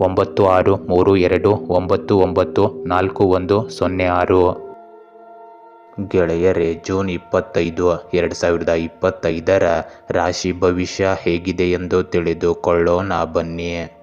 ಒಂಬತ್ತು ಆರು ಮೂರು ಎರಡು ಒಂಬತ್ತು ಒಂಬತ್ತು ನಾಲ್ಕು ಒಂದು ಸೊನ್ನೆ ಆರು. ಗೆಳೆಯರೇ, ಜೂನ್ ಇಪ್ಪತ್ತೈದು ಎರಡು ಸಾವಿರದ ಇಪ್ಪತ್ತೈದರ ರಾಶಿ ಭವಿಷ್ಯ ಹೇಗಿದೆ ಎಂದು ತಿಳಿದುಕೊಳ್ಳೋಣ ಬನ್ನಿ.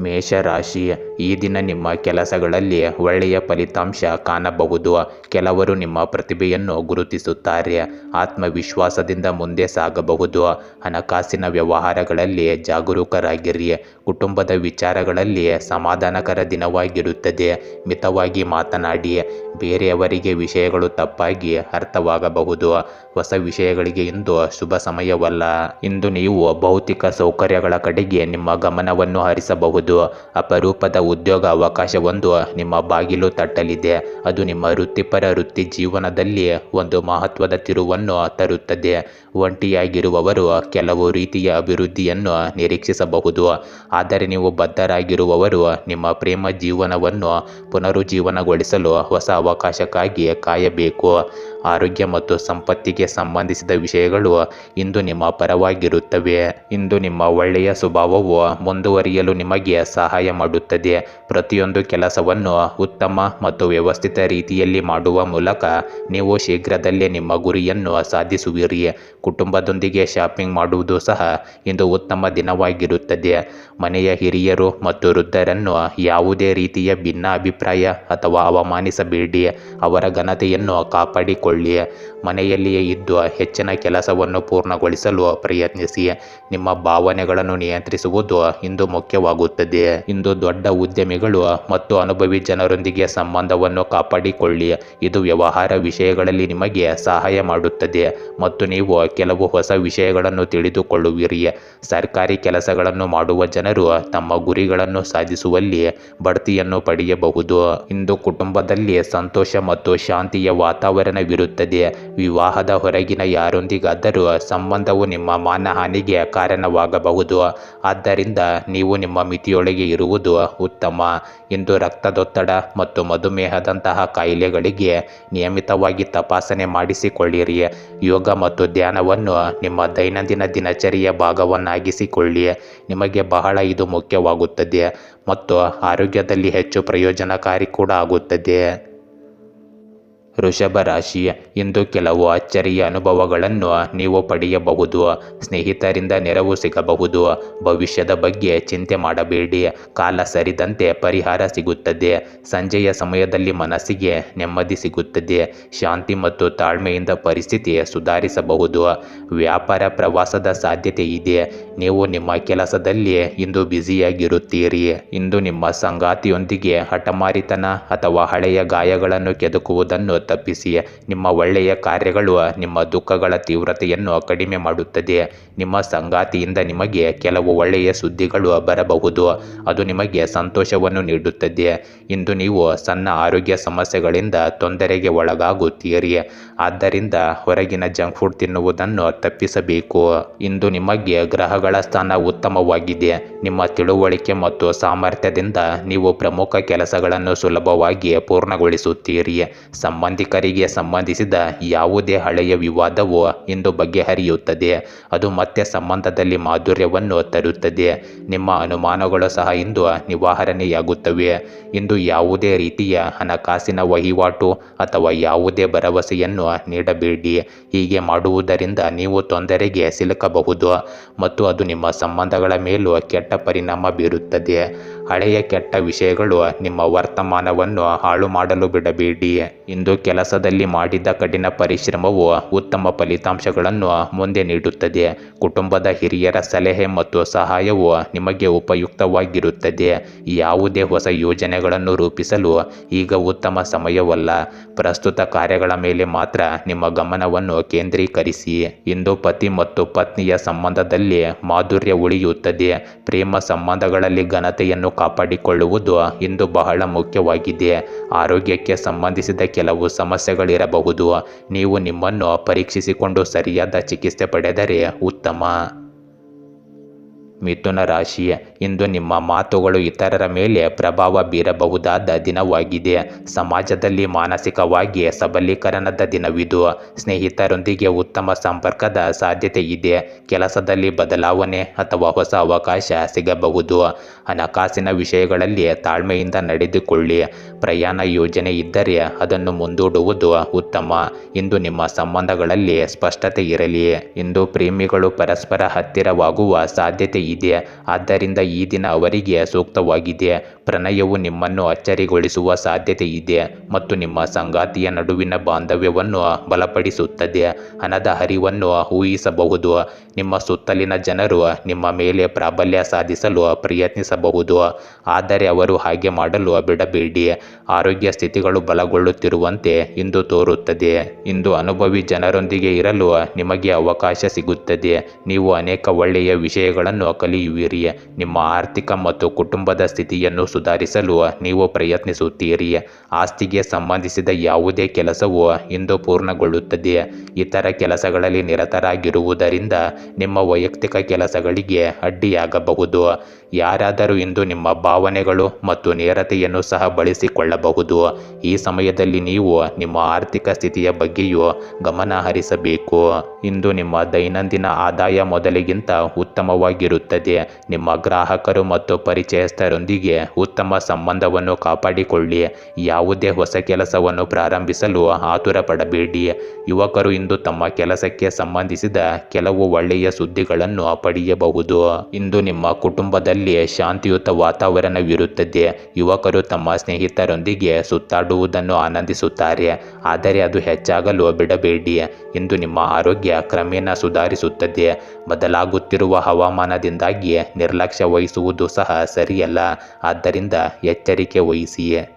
ಮೇಷರಾಶಿ ಈ ದಿನ ನಿಮ್ಮ ಕೆಲಸಗಳಲ್ಲಿ ಒಳ್ಳೆಯ ಫಲಿತಾಂಶ ಕಾಣಬಹುದು. ಕೆಲವರು ನಿಮ್ಮ ಪ್ರತಿಭೆಯನ್ನು ಗುರುತಿಸುತ್ತಾರೆ. ಆತ್ಮವಿಶ್ವಾಸದಿಂದ ಮುಂದೆ ಸಾಗಬಹುದು. ಹಣಕಾಸಿನ ವ್ಯವಹಾರಗಳಲ್ಲಿ ಜಾಗರೂಕರಾಗಿರಿ. ಕುಟುಂಬದ ವಿಚಾರಗಳಲ್ಲಿ ಸಮಾಧಾನಕರ ದಿನವಾಗಿರುತ್ತದೆ. ಮಿತವಾಗಿ ಮಾತನಾಡಿ. ಬೇರೆಯವರಿಗೆ ವಿಷಯಗಳು ತಪ್ಪಾಗಿ ಅರ್ಥವಾಗಬಹುದು. ಹೊಸ ವಿಷಯಗಳಿಗೆ ಇಂದು ಶುಭ ಸಮಯವಲ್ಲ. ಇಂದು ನೀವು ಭೌತಿಕ ಸೌಕರ್ಯಗಳ ಕಡೆಗೆ ನಿಮ್ಮ ಗಮನವನ್ನು ಹರಿಸಬಹುದು. ಅಪರೂಪದ ಉದ್ಯೋಗ ಅವಕಾಶವೊಂದು ನಿಮ್ಮ ಬಾಗಿಲು ತಟ್ಟಲಿದೆ. ಅದು ನಿಮ್ಮ ವೃತ್ತಿಪರ ವೃತ್ತಿ ಜೀವನದಲ್ಲಿ ಒಂದು ಮಹತ್ವದ ತಿರುವನ್ನು ತರುತ್ತದೆ. ಒಂಟಿಯಾಗಿರುವವರು ಕೆಲವು ರೀತಿಯ ಅಭಿವೃದ್ಧಿಯನ್ನು ನಿರೀಕ್ಷಿಸಬಹುದು. ಆದರೆ ನೀವು ಬದ್ಧರಾಗಿರುವವರು ನಿಮ್ಮ ಪ್ರೇಮ ಜೀವನವನ್ನು ಪುನರುಜ್ಜೀವನಗೊಳಿಸಲು ಹೊಸ ಅವಕಾಶಕ್ಕಾಗಿ ಕಾಯಬೇಕು. ಆರೋಗ್ಯ ಮತ್ತು ಸಂಪತ್ತಿಗೆ ಸಂಬಂಧಿಸಿದ ವಿಷಯಗಳು ಇಂದು ನಿಮ್ಮ ಪರವಾಗಿರುತ್ತವೆ. ಇಂದು ನಿಮ್ಮ ಒಳ್ಳೆಯ ಸ್ವಭಾವವು ಮುಂದುವರಿಯಲು ನಿಮಗೆ ಸಹಾಯ ಮಾಡುತ್ತದೆ. ಪ್ರತಿಯೊಂದು ಕೆಲಸವನ್ನು ಉತ್ತಮ ಮತ್ತು ವ್ಯವಸ್ಥಿತ ರೀತಿಯಲ್ಲಿ ಮಾಡುವ ಮೂಲಕ ನೀವು ಶೀಘ್ರದಲ್ಲೇ ನಿಮ್ಮ ಗುರಿಯನ್ನು ಸಾಧಿಸುವಿರಿ. ಕುಟುಂಬದೊಂದಿಗೆ ಶಾಪಿಂಗ್ ಮಾಡುವುದು ಸಹ ಇಂದು ಉತ್ತಮ ದಿನವಾಗಿರುತ್ತದೆ. ಮನೆಯ ಹಿರಿಯರು ಮತ್ತು ವೃದ್ಧರನ್ನು ಯಾವುದೇ ರೀತಿಯ ಭಿನ್ನಾಭಿಪ್ರಾಯ ಅಥವಾ ಅವಮಾನಿಸಬೇಡಿ. ಅವರ ಘನತೆಯನ್ನು ಕಾಪಾಡಿಕೊಳ್ಳಿ. ಮನೆಯಲ್ಲಿಯೇ ಇದ್ದು ಹೆಚ್ಚಿನ ಕೆಲಸವನ್ನು ಪೂರ್ಣಗೊಳಿಸಲು ಪ್ರಯತ್ನಿಸಿ. ನಿಮ್ಮ ಭಾವನೆಗಳನ್ನು ನಿಯಂತ್ರಿಸುವುದು ಇಂದು ಮುಖ್ಯವಾಗುತ್ತದೆ. ಇಂದು ದೊಡ್ಡ ಉದ್ಯಮಿಗಳು ಮತ್ತು ಅನುಭವಿ ಜನರೊಂದಿಗೆ ಸಂಬಂಧವನ್ನು ಕಾಪಾಡಿಕೊಳ್ಳಿ. ಇದು ವ್ಯವಹಾರ ವಿಷಯಗಳಲ್ಲಿ ನಿಮಗೆ ಸಹಾಯ ಮಾಡುತ್ತದೆ. ಮತ್ತು ನೀವು ಕೆಲವು ಹೊಸ ವಿಷಯಗಳನ್ನು ತಿಳಿದುಕೊಳ್ಳುವಿರಿ. ಸರ್ಕಾರಿ ಕೆಲಸಗಳನ್ನು ಮಾಡುವ ಜನರು ತಮ್ಮ ಗುರಿಗಳನ್ನು ಸಾಧಿಸುವಲ್ಲಿ ಬಡ್ತಿಯನ್ನು ಪಡೆಯಬಹುದು. ಇಂದು ಕುಟುಂಬದಲ್ಲಿ ಸಂತೋಷ ಮತ್ತು ಶಾಂತಿಯ ವಾತಾವರಣವಿರುತ್ತದೆ. ವಿವಾಹದ ಹೊರಗಿನ ಯಾರೊಂದಿಗಾದರೂ ಸಂಬಂಧವು ನಿಮ್ಮ ಮಾನಹಾನಿಗೆ ಕಾರಣವಾಗಬಹುದು. ಆದ್ದರಿಂದ ನೀವು ನಿಮ್ಮ ಮಿತಿಯೊಳಗೆ ಇರುವುದು ಉತ್ತಮ. ಇಂದು ರಕ್ತದೊತ್ತಡ ಮತ್ತು ಮಧುಮೇಹದಂತಹ ಕಾಯಿಲೆಗಳಿಗೆ ನಿಯಮಿತವಾಗಿ ತಪಾಸಣೆ ಮಾಡಿಸಿಕೊಳ್ಳಿರಿ. ಯೋಗ ಮತ್ತು ಧ್ಯಾನವನ್ನು ನಿಮ್ಮ ದೈನಂದಿನ ದಿನಚರಿಯ ಭಾಗವನ್ನಾಗಿಸಿಕೊಳ್ಳಿ. ನಿಮಗೆ ಬಹಳ ಇದು ಮುಖ್ಯವಾಗುತ್ತದೆ ಮತ್ತು ಆರೋಗ್ಯದಲ್ಲಿ ಹೆಚ್ಚು ಪ್ರಯೋಜನಕಾರಿ ಕೂಡ ಆಗುತ್ತದೆ. ವೃಷಭ ರಾಶಿ ಇಂದು ಕೆಲವು ಅಚ್ಚರಿಯ ಅನುಭವಗಳನ್ನು ನೀವು ಪಡೆಯಬಹುದು. ಸ್ನೇಹಿತರಿಂದ ನೆರವು ಸಿಗಬಹುದು. ಭವಿಷ್ಯದ ಬಗ್ಗೆ ಚಿಂತೆ ಮಾಡಬೇಡಿ. ಕಾಲ ಸರಿದಂತೆ ಪರಿಹಾರ ಸಿಗುತ್ತದೆ. ಸಂಜೆಯ ಸಮಯದಲ್ಲಿ ಮನಸ್ಸಿಗೆ ನೆಮ್ಮದಿ ಸಿಗುತ್ತದೆ. ಶಾಂತಿ ಮತ್ತು ತಾಳ್ಮೆಯಿಂದ ಪರಿಸ್ಥಿತಿ ಸುಧಾರಿಸಬಹುದು. ವ್ಯಾಪಾರ ಪ್ರವಾಸದ ಸಾಧ್ಯತೆ ಇದೆ. ನೀವು ನಿಮ್ಮ ಕೆಲಸದಲ್ಲಿ ಇಂದು ಬ್ಯುಸಿಯಾಗಿರುತ್ತೀರಿ. ಇಂದು ನಿಮ್ಮ ಸಂಗಾತಿಯೊಂದಿಗೆ ಹಠಮಾರಿತನ ಅಥವಾ ಹಳೆಯ ಗಾಯಗಳನ್ನು ಕೆದಕುವುದನ್ನು ತಪ್ಪಿಸಿ ನಿಮ್ಮ ಒಳ್ಳೆಯ ಕಾರ್ಯಗಳು ನಿಮ್ಮ ದುಃಖಗಳ ತೀವ್ರತೆಯನ್ನು ಕಡಿಮೆ ಮಾಡುತ್ತದೆ. ನಿಮ್ಮ ಸಂಗಾತಿಯಿಂದ ನಿಮಗೆ ಕೆಲವು ಒಳ್ಳೆಯ ಸುದ್ದಿಗಳು ಬರಬಹುದು. ಅದು ನಿಮಗೆ ಸಂತೋಷವನ್ನು ನೀಡುತ್ತದೆ. ಇಂದು ನೀವು ಸಣ್ಣ ಆರೋಗ್ಯ ಸಮಸ್ಯೆಗಳಿಂದ ತೊಂದರೆಗೆ ಒಳಗಾಗುತ್ತೀರಿ. ಆದ್ದರಿಂದ ಹೊರಗಿನ ಜಂಕ್ ಫುಡ್ ತಿನ್ನುವುದನ್ನು ತಪ್ಪಿಸಬೇಕು. ಇಂದು ನಿಮಗೆ ಗ್ರಹಗಳ ಸ್ಥಾನ ಉತ್ತಮವಾಗಿದೆ. ನಿಮ್ಮ ತಿಳುವಳಿಕೆ ಮತ್ತು ಸಾಮರ್ಥ್ಯದಿಂದ ನೀವು ಪ್ರಮುಖ ಕೆಲಸಗಳನ್ನು ಸುಲಭವಾಗಿ ಪೂರ್ಣಗೊಳಿಸುತ್ತೀರಿ. ಸಂಬಂಧಿಕರಿಗೆ ಸಂಬಂಧಿಸಿದ ಯಾವುದೇ ಹಳೆಯ ವಿವಾದವು ಇಂದು ಬಗೆಹರಿಯುತ್ತದೆ. ಅದು ಮತ್ತೆ ಸಂಬಂಧದಲ್ಲಿ ಮಾಧುರ್ಯವನ್ನು ತರುತ್ತದೆ. ನಿಮ್ಮ ಅನುಮಾನಗಳು ಸಹ ಇಂದು ನಿವಾರಣೆಯಾಗುತ್ತವೆ. ಇಂದು ಯಾವುದೇ ರೀತಿಯ ಹಣಕಾಸಿನ ವಹಿವಾಟು ಅಥವಾ ಯಾವುದೇ ಭರವಸೆಯನ್ನು ನೀಡಬೇಡಿ. ಹೀಗೆ ಮಾಡುವುದರಿಂದ ನೀವು ತೊಂದರೆಗೆ ಸಿಲುಕಬಹುದು. ಮತ್ತು ಅದು ನಿಮ್ಮ ಸಂಬಂಧಗಳ ಮೇಲೂ ಕೆಟ್ಟ ಪರಿಣಾಮ ಬೀರುತ್ತದೆ. ಹಳೆಯ ಕೆಟ್ಟ ವಿಷಯಗಳು ನಿಮ್ಮ ವರ್ತಮಾನವನ್ನು ಹಾಳು ಮಾಡಲು ಬಿಡಬೇಡಿ. ಇಂದು ಕೆಲಸದಲ್ಲಿ ಮಾಡಿದ ಕಠಿಣ ಪರಿಶ್ರಮವು ಉತ್ತಮ ಫಲಿತಾಂಶಗಳನ್ನು ಮುಂದೆ ನೀಡುತ್ತದೆ. ಕುಟುಂಬದ ಹಿರಿಯರ ಸಲಹೆ ಮತ್ತು ಸಹಾಯವು ನಿಮಗೆ ಉಪಯುಕ್ತವಾಗಿರುತ್ತದೆ. ಯಾವುದೇ ಹೊಸ ಯೋಜನೆಗಳನ್ನು ರೂಪಿಸಲು ಈಗ ಉತ್ತಮ ಸಮಯವಲ್ಲ. ಪ್ರಸ್ತುತ ಕಾರ್ಯಗಳ ಮೇಲೆ ಮಾತ್ರ ನಿಮ್ಮ ಗಮನವನ್ನು ಕೇಂದ್ರೀಕರಿಸಿ. ಇಂದು ಪತಿ ಮತ್ತು ಪತ್ನಿಯ ಸಂಬಂಧದಲ್ಲಿ ಮಾಧುರ್ಯ ಉಳಿಯುತ್ತದೆ. ಪ್ರೇಮ ಸಂಬಂಧಗಳಲ್ಲಿ ಘನತೆಯನ್ನು ಕಾಪಾಡಿಕೊಳ್ಳುವುದು ಇಂದು ಬಹಳ ಮುಖ್ಯವಾಗಿದೆ. ಆರೋಗ್ಯಕ್ಕೆ ಸಂಬಂಧಿಸಿದ ಕೆಲವು ಸಮಸ್ಯೆಗಳಿರಬಹುದು. ನೀವು ನಿಮ್ಮನ್ನು ಪರೀಕ್ಷಿಸಿಕೊಂಡು ಸರಿಯಾದ ಚಿಕಿತ್ಸೆ ಪಡೆದರೆ ಉತ್ತಮ. ಮಿಥುನ ರಾಶಿ ಇಂದು ನಿಮ್ಮ ಮಾತುಗಳು ಇತರರ ಮೇಲೆ ಪ್ರಭಾವ ಬೀರಬಹುದಾದ ದಿನವಾಗಿದೆ. ಸಮಾಜದಲ್ಲಿ ಮಾನಸಿಕವಾಗಿ ಸಬಲೀಕರಣದ ದಿನವಿದು. ಸ್ನೇಹಿತರೊಂದಿಗೆ ಉತ್ತಮ ಸಂಪರ್ಕದ ಸಾಧ್ಯತೆ ಇದೆ. ಕೆಲಸದಲ್ಲಿ ಬದಲಾವಣೆ ಅಥವಾ ಹೊಸ ಅವಕಾಶ ಸಿಗಬಹುದು. ಹಣಕಾಸಿನ ವಿಷಯಗಳಲ್ಲಿ ತಾಳ್ಮೆಯಿಂದ ನಡೆದುಕೊಳ್ಳಿ. ಪ್ರಯಾಣ ಯೋಜನೆ ಇದ್ದರೆ ಅದನ್ನು ಮುಂದೂಡುವುದು ಉತ್ತಮ. ಇಂದು ನಿಮ್ಮ ಸಂಬಂಧಗಳಲ್ಲಿ ಸ್ಪಷ್ಟತೆ ಇರಲಿ. ಇಂದು ಪ್ರೇಮಿಗಳು ಪರಸ್ಪರ ಹತ್ತಿರವಾಗುವ ಸಾಧ್ಯತೆ ಇದೆ. ಆದ್ದರಿಂದ ಈ ದಿನ ಅವರಿಗೆ ಸೂಕ್ತವಾಗಿದೆ ಪ್ರಣಯವು ನಿಮ್ಮನ್ನು ಅಚ್ಚರಿಗೊಳಿಸುವ ಸಾಧ್ಯತೆ ಇದೆ ಮತ್ತು ನಿಮ್ಮ ಸಂಗಾತಿಯ ನಡುವಿನ ಬಾಂಧವ್ಯವನ್ನು ಬಲಪಡಿಸುತ್ತದೆ. ಹಣದ ಹರಿವನ್ನು ಊಹಿಸಬಹುದು. ನಿಮ್ಮ ಸುತ್ತಲಿನ ಜನರು ನಿಮ್ಮ ಮೇಲೆ ಪ್ರಾಬಲ್ಯ ಸಾಧಿಸಲು ಪ್ರಯತ್ನಿಸಬಹುದು. ಆದರೆ ಅವರು ಹಾಗೆ ಮಾಡಲು ಬಿಡಬೇಡಿ. ಆರೋಗ್ಯ ಸ್ಥಿತಿಗಳು ಬಲಗೊಳ್ಳುತ್ತಿರುವಂತೆ ಇಂದು ತೋರುತ್ತದೆ. ಇಂದು ಅನುಭವಿ ಜನರೊಂದಿಗೆ ಇರಲು ನಿಮಗೆ ಅವಕಾಶ ಸಿಗುತ್ತದೆ. ನೀವು ಅನೇಕ ಒಳ್ಳೆಯ ವಿಷಯಗಳನ್ನು ಕಲಿಯುವಿರಿ. ನಿಮ್ಮ ಆರ್ಥಿಕ ಮತ್ತು ಕುಟುಂಬದ ಸ್ಥಿತಿಯನ್ನು ಸುಧಾರಿಸಲು ನೀವು ಪ್ರಯತ್ನಿಸುತ್ತೀರಿ. ಆಸ್ತಿಗೆ ಸಂಬಂಧಿಸಿದ ಯಾವುದೇ ಕೆಲಸವು ಇಂದು ಪೂರ್ಣಗೊಳ್ಳುತ್ತದೆ. ಇತರ ಕೆಲಸಗಳಲ್ಲಿ ನಿರತರಾಗಿರುವುದರಿಂದ ನಿಮ್ಮ ವೈಯಕ್ತಿಕ ಕೆಲಸಗಳಿಗೆ ಅಡ್ಡಿಯಾಗಬಹುದು. ಯಾರಾದರೂ ಇಂದು ನಿಮ್ಮ ಭಾವನೆಗಳು ಮತ್ತು ನೇರತೆಯನ್ನು ಸಹ ಬಳಸಿಕೊಳ್ಳಬಹುದು. ಈ ಸಮಯದಲ್ಲಿ ನೀವು ನಿಮ್ಮ ಆರ್ಥಿಕ ಸ್ಥಿತಿಯ ಬಗ್ಗೆಯೂ ಗಮನ ಹರಿಸಬೇಕು. ಇಂದು ನಿಮ್ಮ ದೈನಂದಿನ ಆದಾಯ ಮೊದಲಿಗಿಂತ ಉತ್ತಮವಾಗಿರುತ್ತದೆ. ನಿಮ್ಮ ಗ್ರಾಹಕರು ಮತ್ತು ಪರಿಚಯಸ್ಥರೊಂದಿಗೆ ಉತ್ತಮ ಸಂಬಂಧವನ್ನು ಕಾಪಾಡಿಕೊಳ್ಳಿ. ಯಾವುದೇ ಹೊಸ ಕೆಲಸವನ್ನು ಪ್ರಾರಂಭಿಸಲು ಆತುರ ಪಡಬೇಡಿ ಯುವಕರು ಇಂದು ತಮ್ಮ ಕೆಲಸಕ್ಕೆ ಸಂಬಂಧಿಸಿದ ಕೆಲವು ಒಳ್ಳೆಯ ಸುದ್ದಿಗಳನ್ನು ಪಡೆಯಬಹುದು. ಇಂದು ನಿಮ್ಮ ಕುಟುಂಬದಲ್ಲಿ ಶಾಂತಿಯುತ ವಾತಾವರಣವಿರುತ್ತದೆ ಯುವಕರು ತಮ್ಮ ಸ್ನೇಹಿತರೊಂದಿಗೆ ಸುತ್ತಾಡುವುದನ್ನು ಆನಂದಿಸುತ್ತಾರೆ. ಆದರೆ ಅದು ಹೆಚ್ಚಾಗಲು ಬಿಡಬೇಡಿ. ಇಂದು ನಿಮ್ಮ ಆರೋಗ್ಯ ಕ್ರಮೇಣ ಸುಧಾರಿಸುತ್ತದೆ. ಬದಲಾಗುತ್ತಿರುವ ಹವಾಮಾನದಿಂದಾಗಿ ನಿರ್ಲಕ್ಷ್ಯ ವಹಿಸುವುದು ಸಹ ಸರಿಯಲ್ಲ. ಆದ್ದರಿಂದ ಎಚ್ಚರಿಕೆ ವಹಿಸಿ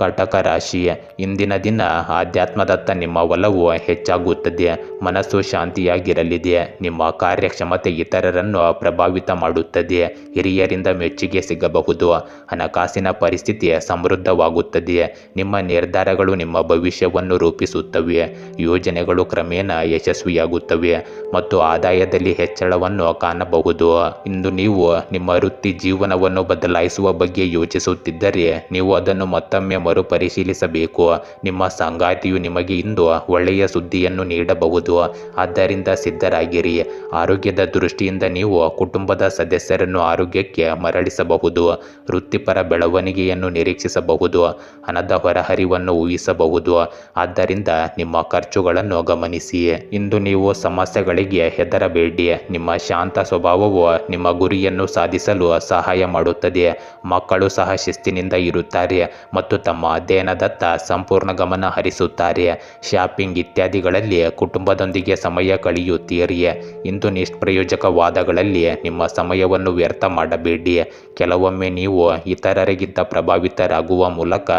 ಕಟಕ ರಾಶಿ ಇಂದಿನ ದಿನ ಆಧ್ಯಾತ್ಮದತ್ತ ನಿಮ್ಮ ಒಲವು ಹೆಚ್ಚಾಗುತ್ತದೆ. ಮನಸ್ಸು ಶಾಂತಿಯಾಗಿರಲಿದೆ. ನಿಮ್ಮ ಕಾರ್ಯಕ್ಷಮತೆ ಇತರರನ್ನು ಪ್ರಭಾವಿತ ಮಾಡುತ್ತದೆ. ಹಿರಿಯರಿಂದ ಮೆಚ್ಚುಗೆ ಸಿಗಬಹುದು. ಹಣಕಾಸಿನ ಪರಿಸ್ಥಿತಿ ಸಮೃದ್ಧವಾಗುತ್ತದೆ. ನಿಮ್ಮ ನಿರ್ಧಾರಗಳು ನಿಮ್ಮ ಭವಿಷ್ಯವನ್ನು ರೂಪಿಸುತ್ತವೆ. ಯೋಜನೆಗಳು ಕ್ರಮೇಣ ಯಶಸ್ವಿಯಾಗುತ್ತವೆ ಮತ್ತು ಆದಾಯದಲ್ಲಿ ಹೆಚ್ಚಳವನ್ನು ಕಾಣಬಹುದು. ಇಂದು ನೀವು ನಿಮ್ಮ ವೃತ್ತಿ ಜೀವನವನ್ನು ಬದಲಾಯಿಸುವ ಬಗ್ಗೆ ಯೋಚಿಸುತ್ತಿದ್ದರೆ ನೀವು ಅದನ್ನು ಮತ್ತೊಮ್ಮೆ ಮರುಪರಿಶೀಲಿಸಬೇಕು. ನಿಮ್ಮ ಸಂಗಾತಿಯು ನಿಮಗೆ ಇಂದು ಒಳ್ಳೆಯ ಸುದ್ದಿಯನ್ನು ನೀಡಬಹುದು. ಆದ್ದರಿಂದ ಸಿದ್ಧರಾಗಿರಿ. ಆರೋಗ್ಯದ ದೃಷ್ಟಿಯಿಂದ ನೀವು ಕುಟುಂಬದ ಸದಸ್ಯರನ್ನು ಆರೋಗ್ಯಕ್ಕೆ ಮರಳಿಸಬಹುದು. ವೃತ್ತಿಪರ ಬೆಳವಣಿಗೆಯನ್ನು ನಿರೀಕ್ಷಿಸಬಹುದು. ಹಣದ ಹೊರಹರಿವನ್ನು ಊಹಿಸಬಹುದು. ಆದ್ದರಿಂದ ನಿಮ್ಮ ಖರ್ಚುಗಳನ್ನು ಗಮನಿಸಿ. ಇಂದು ನೀವು ಸಮಸ್ಯೆಗಳಿಗೆ ಹೆದರಬೇಡಿ. ನಿಮ್ಮ ಶಾಂತ ಸ್ವಭಾವವು ನಿಮ್ಮ ಗುರಿಯನ್ನು ಸಾಧಿಸಲು ಸಹಾಯ ಮಾಡುತ್ತದೆ. ಮಕ್ಕಳು ಸಹ ಶಿಸ್ತಿನಿಂದ ಇರುತ್ತಾರೆ ಮತ್ತು ತಮ್ಮ ಅಧ್ಯಯನದತ್ತ ಸಂಪೂರ್ಣ ಗಮನ ಹರಿಸುತ್ತಾರೆ. ಶಾಪಿಂಗ್ ಇತ್ಯಾದಿಗಳಲ್ಲಿ ಕುಟುಂಬದೊಂದಿಗೆ ಸಮಯ ಕಳೆಯುತ್ತೀರಿ. ಇಂದು ನಿಷ್ಪ್ರಯೋಜಕ ವಾದಗಳಲ್ಲಿ ನಿಮ್ಮ ಸಮಯವನ್ನು ವ್ಯರ್ಥ ಮಾಡಬೇಡಿ. ಕೆಲವೊಮ್ಮೆ ನೀವು ಇತರರಿಗಿಂತ ಪ್ರಭಾವಿತರಾಗುವ ಮೂಲಕ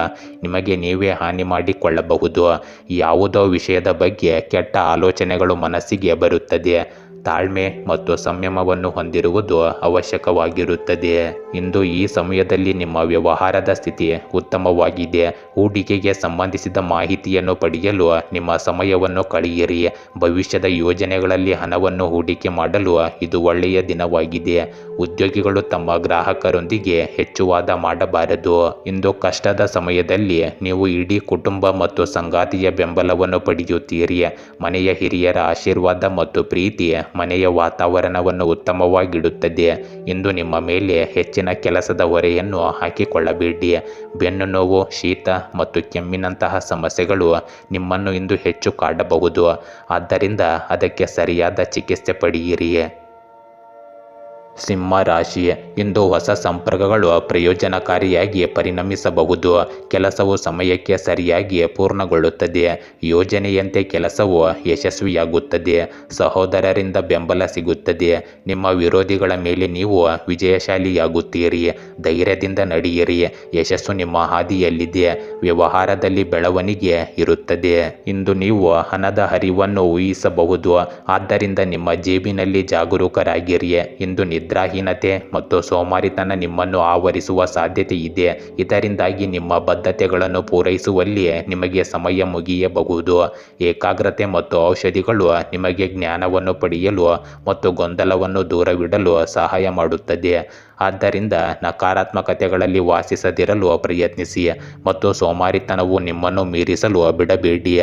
ನಿಮಗೆ ನೀವೇ ಹಾನಿ ಮಾಡಿಕೊಳ್ಳಬಹುದು. ಯಾವುದೋ ವಿಷಯದ ಬಗ್ಗೆ ಕೆಟ್ಟ ಆಲೋಚನೆಗಳು ಮನಸ್ಸಿಗೆ ಬರುತ್ತದೆ. ತಾಳ್ಮೆ ಮತ್ತು ಸಂಯಮವನ್ನು ಹೊಂದಿರುವುದು ಅವಶ್ಯಕವಾಗಿರುತ್ತದೆ. ಇಂದು ಈ ಸಮಯದಲ್ಲಿ ನಿಮ್ಮ ವ್ಯವಹಾರದ ಸ್ಥಿತಿ ಉತ್ತಮವಾಗಿದೆ. ಹೂಡಿಕೆಗೆ ಸಂಬಂಧಿಸಿದ ಮಾಹಿತಿಯನ್ನು ಪಡೆಯಲು ನಿಮ್ಮ ಸಮಯವನ್ನು ಕಳೆಯಿರಿ. ಭವಿಷ್ಯದ ಯೋಜನೆಗಳಲ್ಲಿ ಹಣವನ್ನು ಹೂಡಿಕೆ ಮಾಡಲು ಇದು ಒಳ್ಳೆಯ ದಿನವಾಗಿದೆ. ಉದ್ಯೋಗಿಗಳು ತಮ್ಮ ಗ್ರಾಹಕರೊಂದಿಗೆ ಹೆಚ್ಚು ವಾದ ಮಾಡಬಾರದು. ಇಂದು ಕಷ್ಟದ ಸಮಯದಲ್ಲಿ ನೀವು ಇಡೀ ಕುಟುಂಬ ಮತ್ತು ಸಂಗಾತಿಯ ಬೆಂಬಲವನ್ನು ಪಡೆಯುತ್ತೀರಿ. ಮನೆಯ ಹಿರಿಯರ ಆಶೀರ್ವಾದ ಮತ್ತು ಪ್ರೀತಿ ಮನೆಯ ವಾತಾವರಣವನ್ನು ಉತ್ತಮವಾಗಿಡುತ್ತದೆ. ಇಂದು ನಿಮ್ಮ ಮೇಲೆ ಹೆಚ್ಚಿನ ಕೆಲಸದ ಹೊರೆಯನ್ನು ಹಾಕಿಕೊಳ್ಳಬೇಡಿ. ಬೆನ್ನು ನೋವು, ಶೀತ ಮತ್ತು ಕೆಮ್ಮಿನಂತಹ ಸಮಸ್ಯೆಗಳು ನಿಮ್ಮನ್ನು ಇಂದು ಹೆಚ್ಚು ಕಾಡಬಹುದು. ಆದ್ದರಿಂದ ಅದಕ್ಕೆ ಸರಿಯಾದ ಚಿಕಿತ್ಸೆ ಪಡೆಯಿರಿ. ಸಿಂಹ ರಾಶಿ ಇಂದು ಹೊಸ ಸಂಪರ್ಕಗಳು ಪ್ರಯೋಜನಕಾರಿಯಾಗಿ ಪರಿಣಮಿಸಬಹುದು. ಕೆಲಸವು ಸಮಯಕ್ಕೆ ಸರಿಯಾಗಿ ಪೂರ್ಣಗೊಳ್ಳುತ್ತದೆ. ಯೋಜನೆಯಂತೆ ಕೆಲಸವು ಯಶಸ್ವಿಯಾಗುತ್ತದೆ. ಸಹೋದರರಿಂದ ಬೆಂಬಲ ಸಿಗುತ್ತದೆ. ನಿಮ್ಮ ವಿರೋಧಿಗಳ ಮೇಲೆ ನೀವು ವಿಜಯಶಾಲಿಯಾಗುತ್ತೀರಿ. ಧೈರ್ಯದಿಂದ ನಡೆಯಿರಿ. ಯಶಸ್ಸು ನಿಮ್ಮ ಹಾದಿಯಲ್ಲಿದೆ. ವ್ಯವಹಾರದಲ್ಲಿ ಬೆಳವಣಿಗೆ ಇರುತ್ತದೆ. ಇಂದು ನೀವು ಹಣದ ಹರಿವನ್ನು ಊಹಿಸಬಹುದು. ಆದ್ದರಿಂದ ನಿಮ್ಮ ಜೇಬಿನಲ್ಲಿ ಜಾಗರೂಕರಾಗಿರಿ. ಇಂದು ನಿದ್ರಾಹೀನತೆ ಮತ್ತು ಸೋಮಾರಿತನ ನಿಮ್ಮನ್ನು ಆವರಿಸುವ ಸಾಧ್ಯತೆ ಇದೆ. ಇದರಿಂದಾಗಿ ನಿಮ್ಮ ಬದ್ಧತೆಗಳನ್ನು ಪೂರೈಸುವಲ್ಲಿ ನಿಮಗೆ ಸಮಯ ಮುಗಿಯಬಹುದು. ಏಕಾಗ್ರತೆ ಮತ್ತು ಔಷಧಿಗಳು ನಿಮಗೆ ಜ್ಞಾನವನ್ನು ಪಡೆಯಲು ಮತ್ತು ಗೊಂದಲವನ್ನು ದೂರವಿಡಲು ಸಹಾಯ ಮಾಡುತ್ತದೆ. ಆದ್ದರಿಂದ ನಕಾರಾತ್ಮಕತೆಗಳಲ್ಲಿ ವಾಸಿಸದಿರಲು ಪ್ರಯತ್ನಿಸಿ ಮತ್ತು ಸೋಮಾರಿತನವು ನಿಮ್ಮನ್ನು ಮೀರಿಸಲು ಬಿಡಬೇಡಿ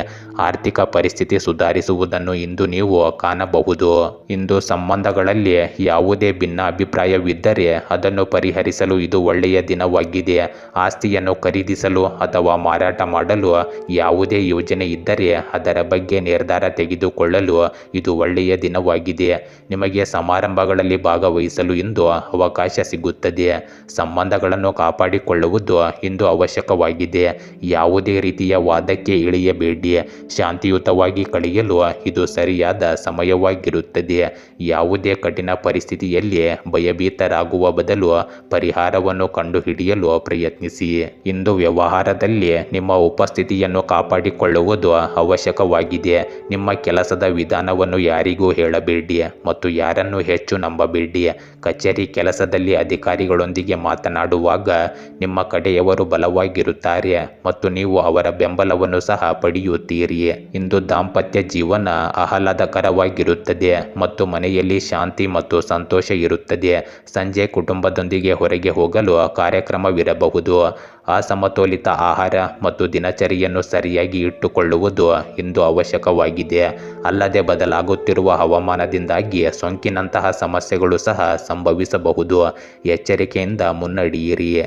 ಆರ್ಥಿಕ ಪರಿಸ್ಥಿತಿ ಸುಧಾರಿಸುವುದನ್ನು ಇಂದು ನೀವು ಕಾಣಬಹುದು. ಇಂದು ಸಂಬಂಧಗಳಲ್ಲಿ ಯಾವುದೇ ಭಿನ್ನಾಭಿಪ್ರಾಯವಿದ್ದರೆ ಅದನ್ನು ಪರಿಹರಿಸಲು ಇದು ಒಳ್ಳೆಯ ದಿನವಾಗಿದೆ. ಆಸ್ತಿಯನ್ನು ಖರೀದಿಸಲು ಅಥವಾ ಮಾರಾಟ ಮಾಡಲು ಯಾವುದೇ ಯೋಜನೆ ಇದ್ದರೆ ಅದರ ಬಗ್ಗೆ ನಿರ್ಧಾರ ತೆಗೆದುಕೊಳ್ಳಲು ಇದು ಒಳ್ಳೆಯ ದಿನವಾಗಿದೆ. ನಿಮಗೆ ಸಮಾರಂಭಗಳಲ್ಲಿ ಭಾಗವಹಿಸಲು ಇಂದು ಅವಕಾಶ ಸಿಗುತ್ತದೆ ಸಂಬಂಧಗಳನ್ನು ಕಾಪಾಡಿಕೊಳ್ಳುವುದು ಇಂದು ಅವಶ್ಯಕವಾಗಿದೆ. ಯಾವುದೇ ರೀತಿಯ ವಾದಕ್ಕೆ ಇಳಿಯಬೇಡಿ. ಶಾಂತಿಯುತವಾಗಿ ಕಳೆಯಲು ಇದು ಸರಿಯಾದ ಸಮಯವಾಗಿರುತ್ತದೆ. ಯಾವುದೇ ಕಠಿಣ ಪರಿಸ್ಥಿತಿಯಲ್ಲಿ ಭಯಭೀತರಾಗುವ ಬದಲು ಪರಿಹಾರವನ್ನು ಕಂಡುಹಿಡಿಯಲು ಪ್ರಯತ್ನಿಸಿ. ಇಂದು ವ್ಯವಹಾರದಲ್ಲಿ ನಿಮ್ಮ ಉಪಸ್ಥಿತಿಯನ್ನು ಕಾಪಾಡಿಕೊಳ್ಳುವುದು ಅವಶ್ಯಕವಾಗಿದೆ. ನಿಮ್ಮ ಕೆಲಸದ ವಿಧಾನವನ್ನು ಯಾರಿಗೂ ಹೇಳಬೇಡಿ ಮತ್ತು ಯಾರನ್ನು ಹೆಚ್ಚು ನಂಬಬೇಡಿ. ಕಚೇರಿ ಕೆಲಸದಲ್ಲಿ ಅಧಿಕಾರಿಗಳೊಂದಿಗೆ ಮಾತನಾಡುವಾಗ, ನಿಮ್ಮ ಕಡೆಯವರು ಬಲವಾಗಿರುತ್ತಾರೆ ಮತ್ತು ನೀವು ಅವರ ಬೆಂಬಲವನ್ನು ಸಹ ಪಡೆಯುತ್ತೀರಿ. ಇಂದು ದಾಂಪತ್ಯ ಜೀವನ ಆಹ್ಲಾದಕರವಾಗಿರುತ್ತದೆ ಮತ್ತು ಮನೆಯಲ್ಲಿ ಶಾಂತಿ ಮತ್ತು ಸಂತೋಷ ಇರುತ್ತದೆ. ಸಂಜೆ ಕುಟುಂಬದೊಂದಿಗೆ ಹೊರಗೆ ಹೋಗಲು ಕಾರ್ಯಕ್ರಮವಿರಬಹುದು. ಅಸಮತೋಲಿತ ಆಹಾರ ಮತ್ತು ದಿನಚರಿಯನ್ನು ಸರಿಯಾಗಿ ಇಟ್ಟುಕೊಳ್ಳುವುದು ಇಂದು ಅವಶ್ಯಕವಾಗಿದೆ. ಅಲ್ಲದೆ ಬದಲಾಗುತ್ತಿರುವ ಹವಾಮಾನದಿಂದಾಗಿ ಸೋಂಕಿನಂತಹ ಸಮಸ್ಯೆಗಳು ಸಹ ಸಂಭವಿಸಬಹುದು. ಎಚ್ಚರಿಕೆಯಿಂದ ಮುನ್ನಡೆಯಿರಿ.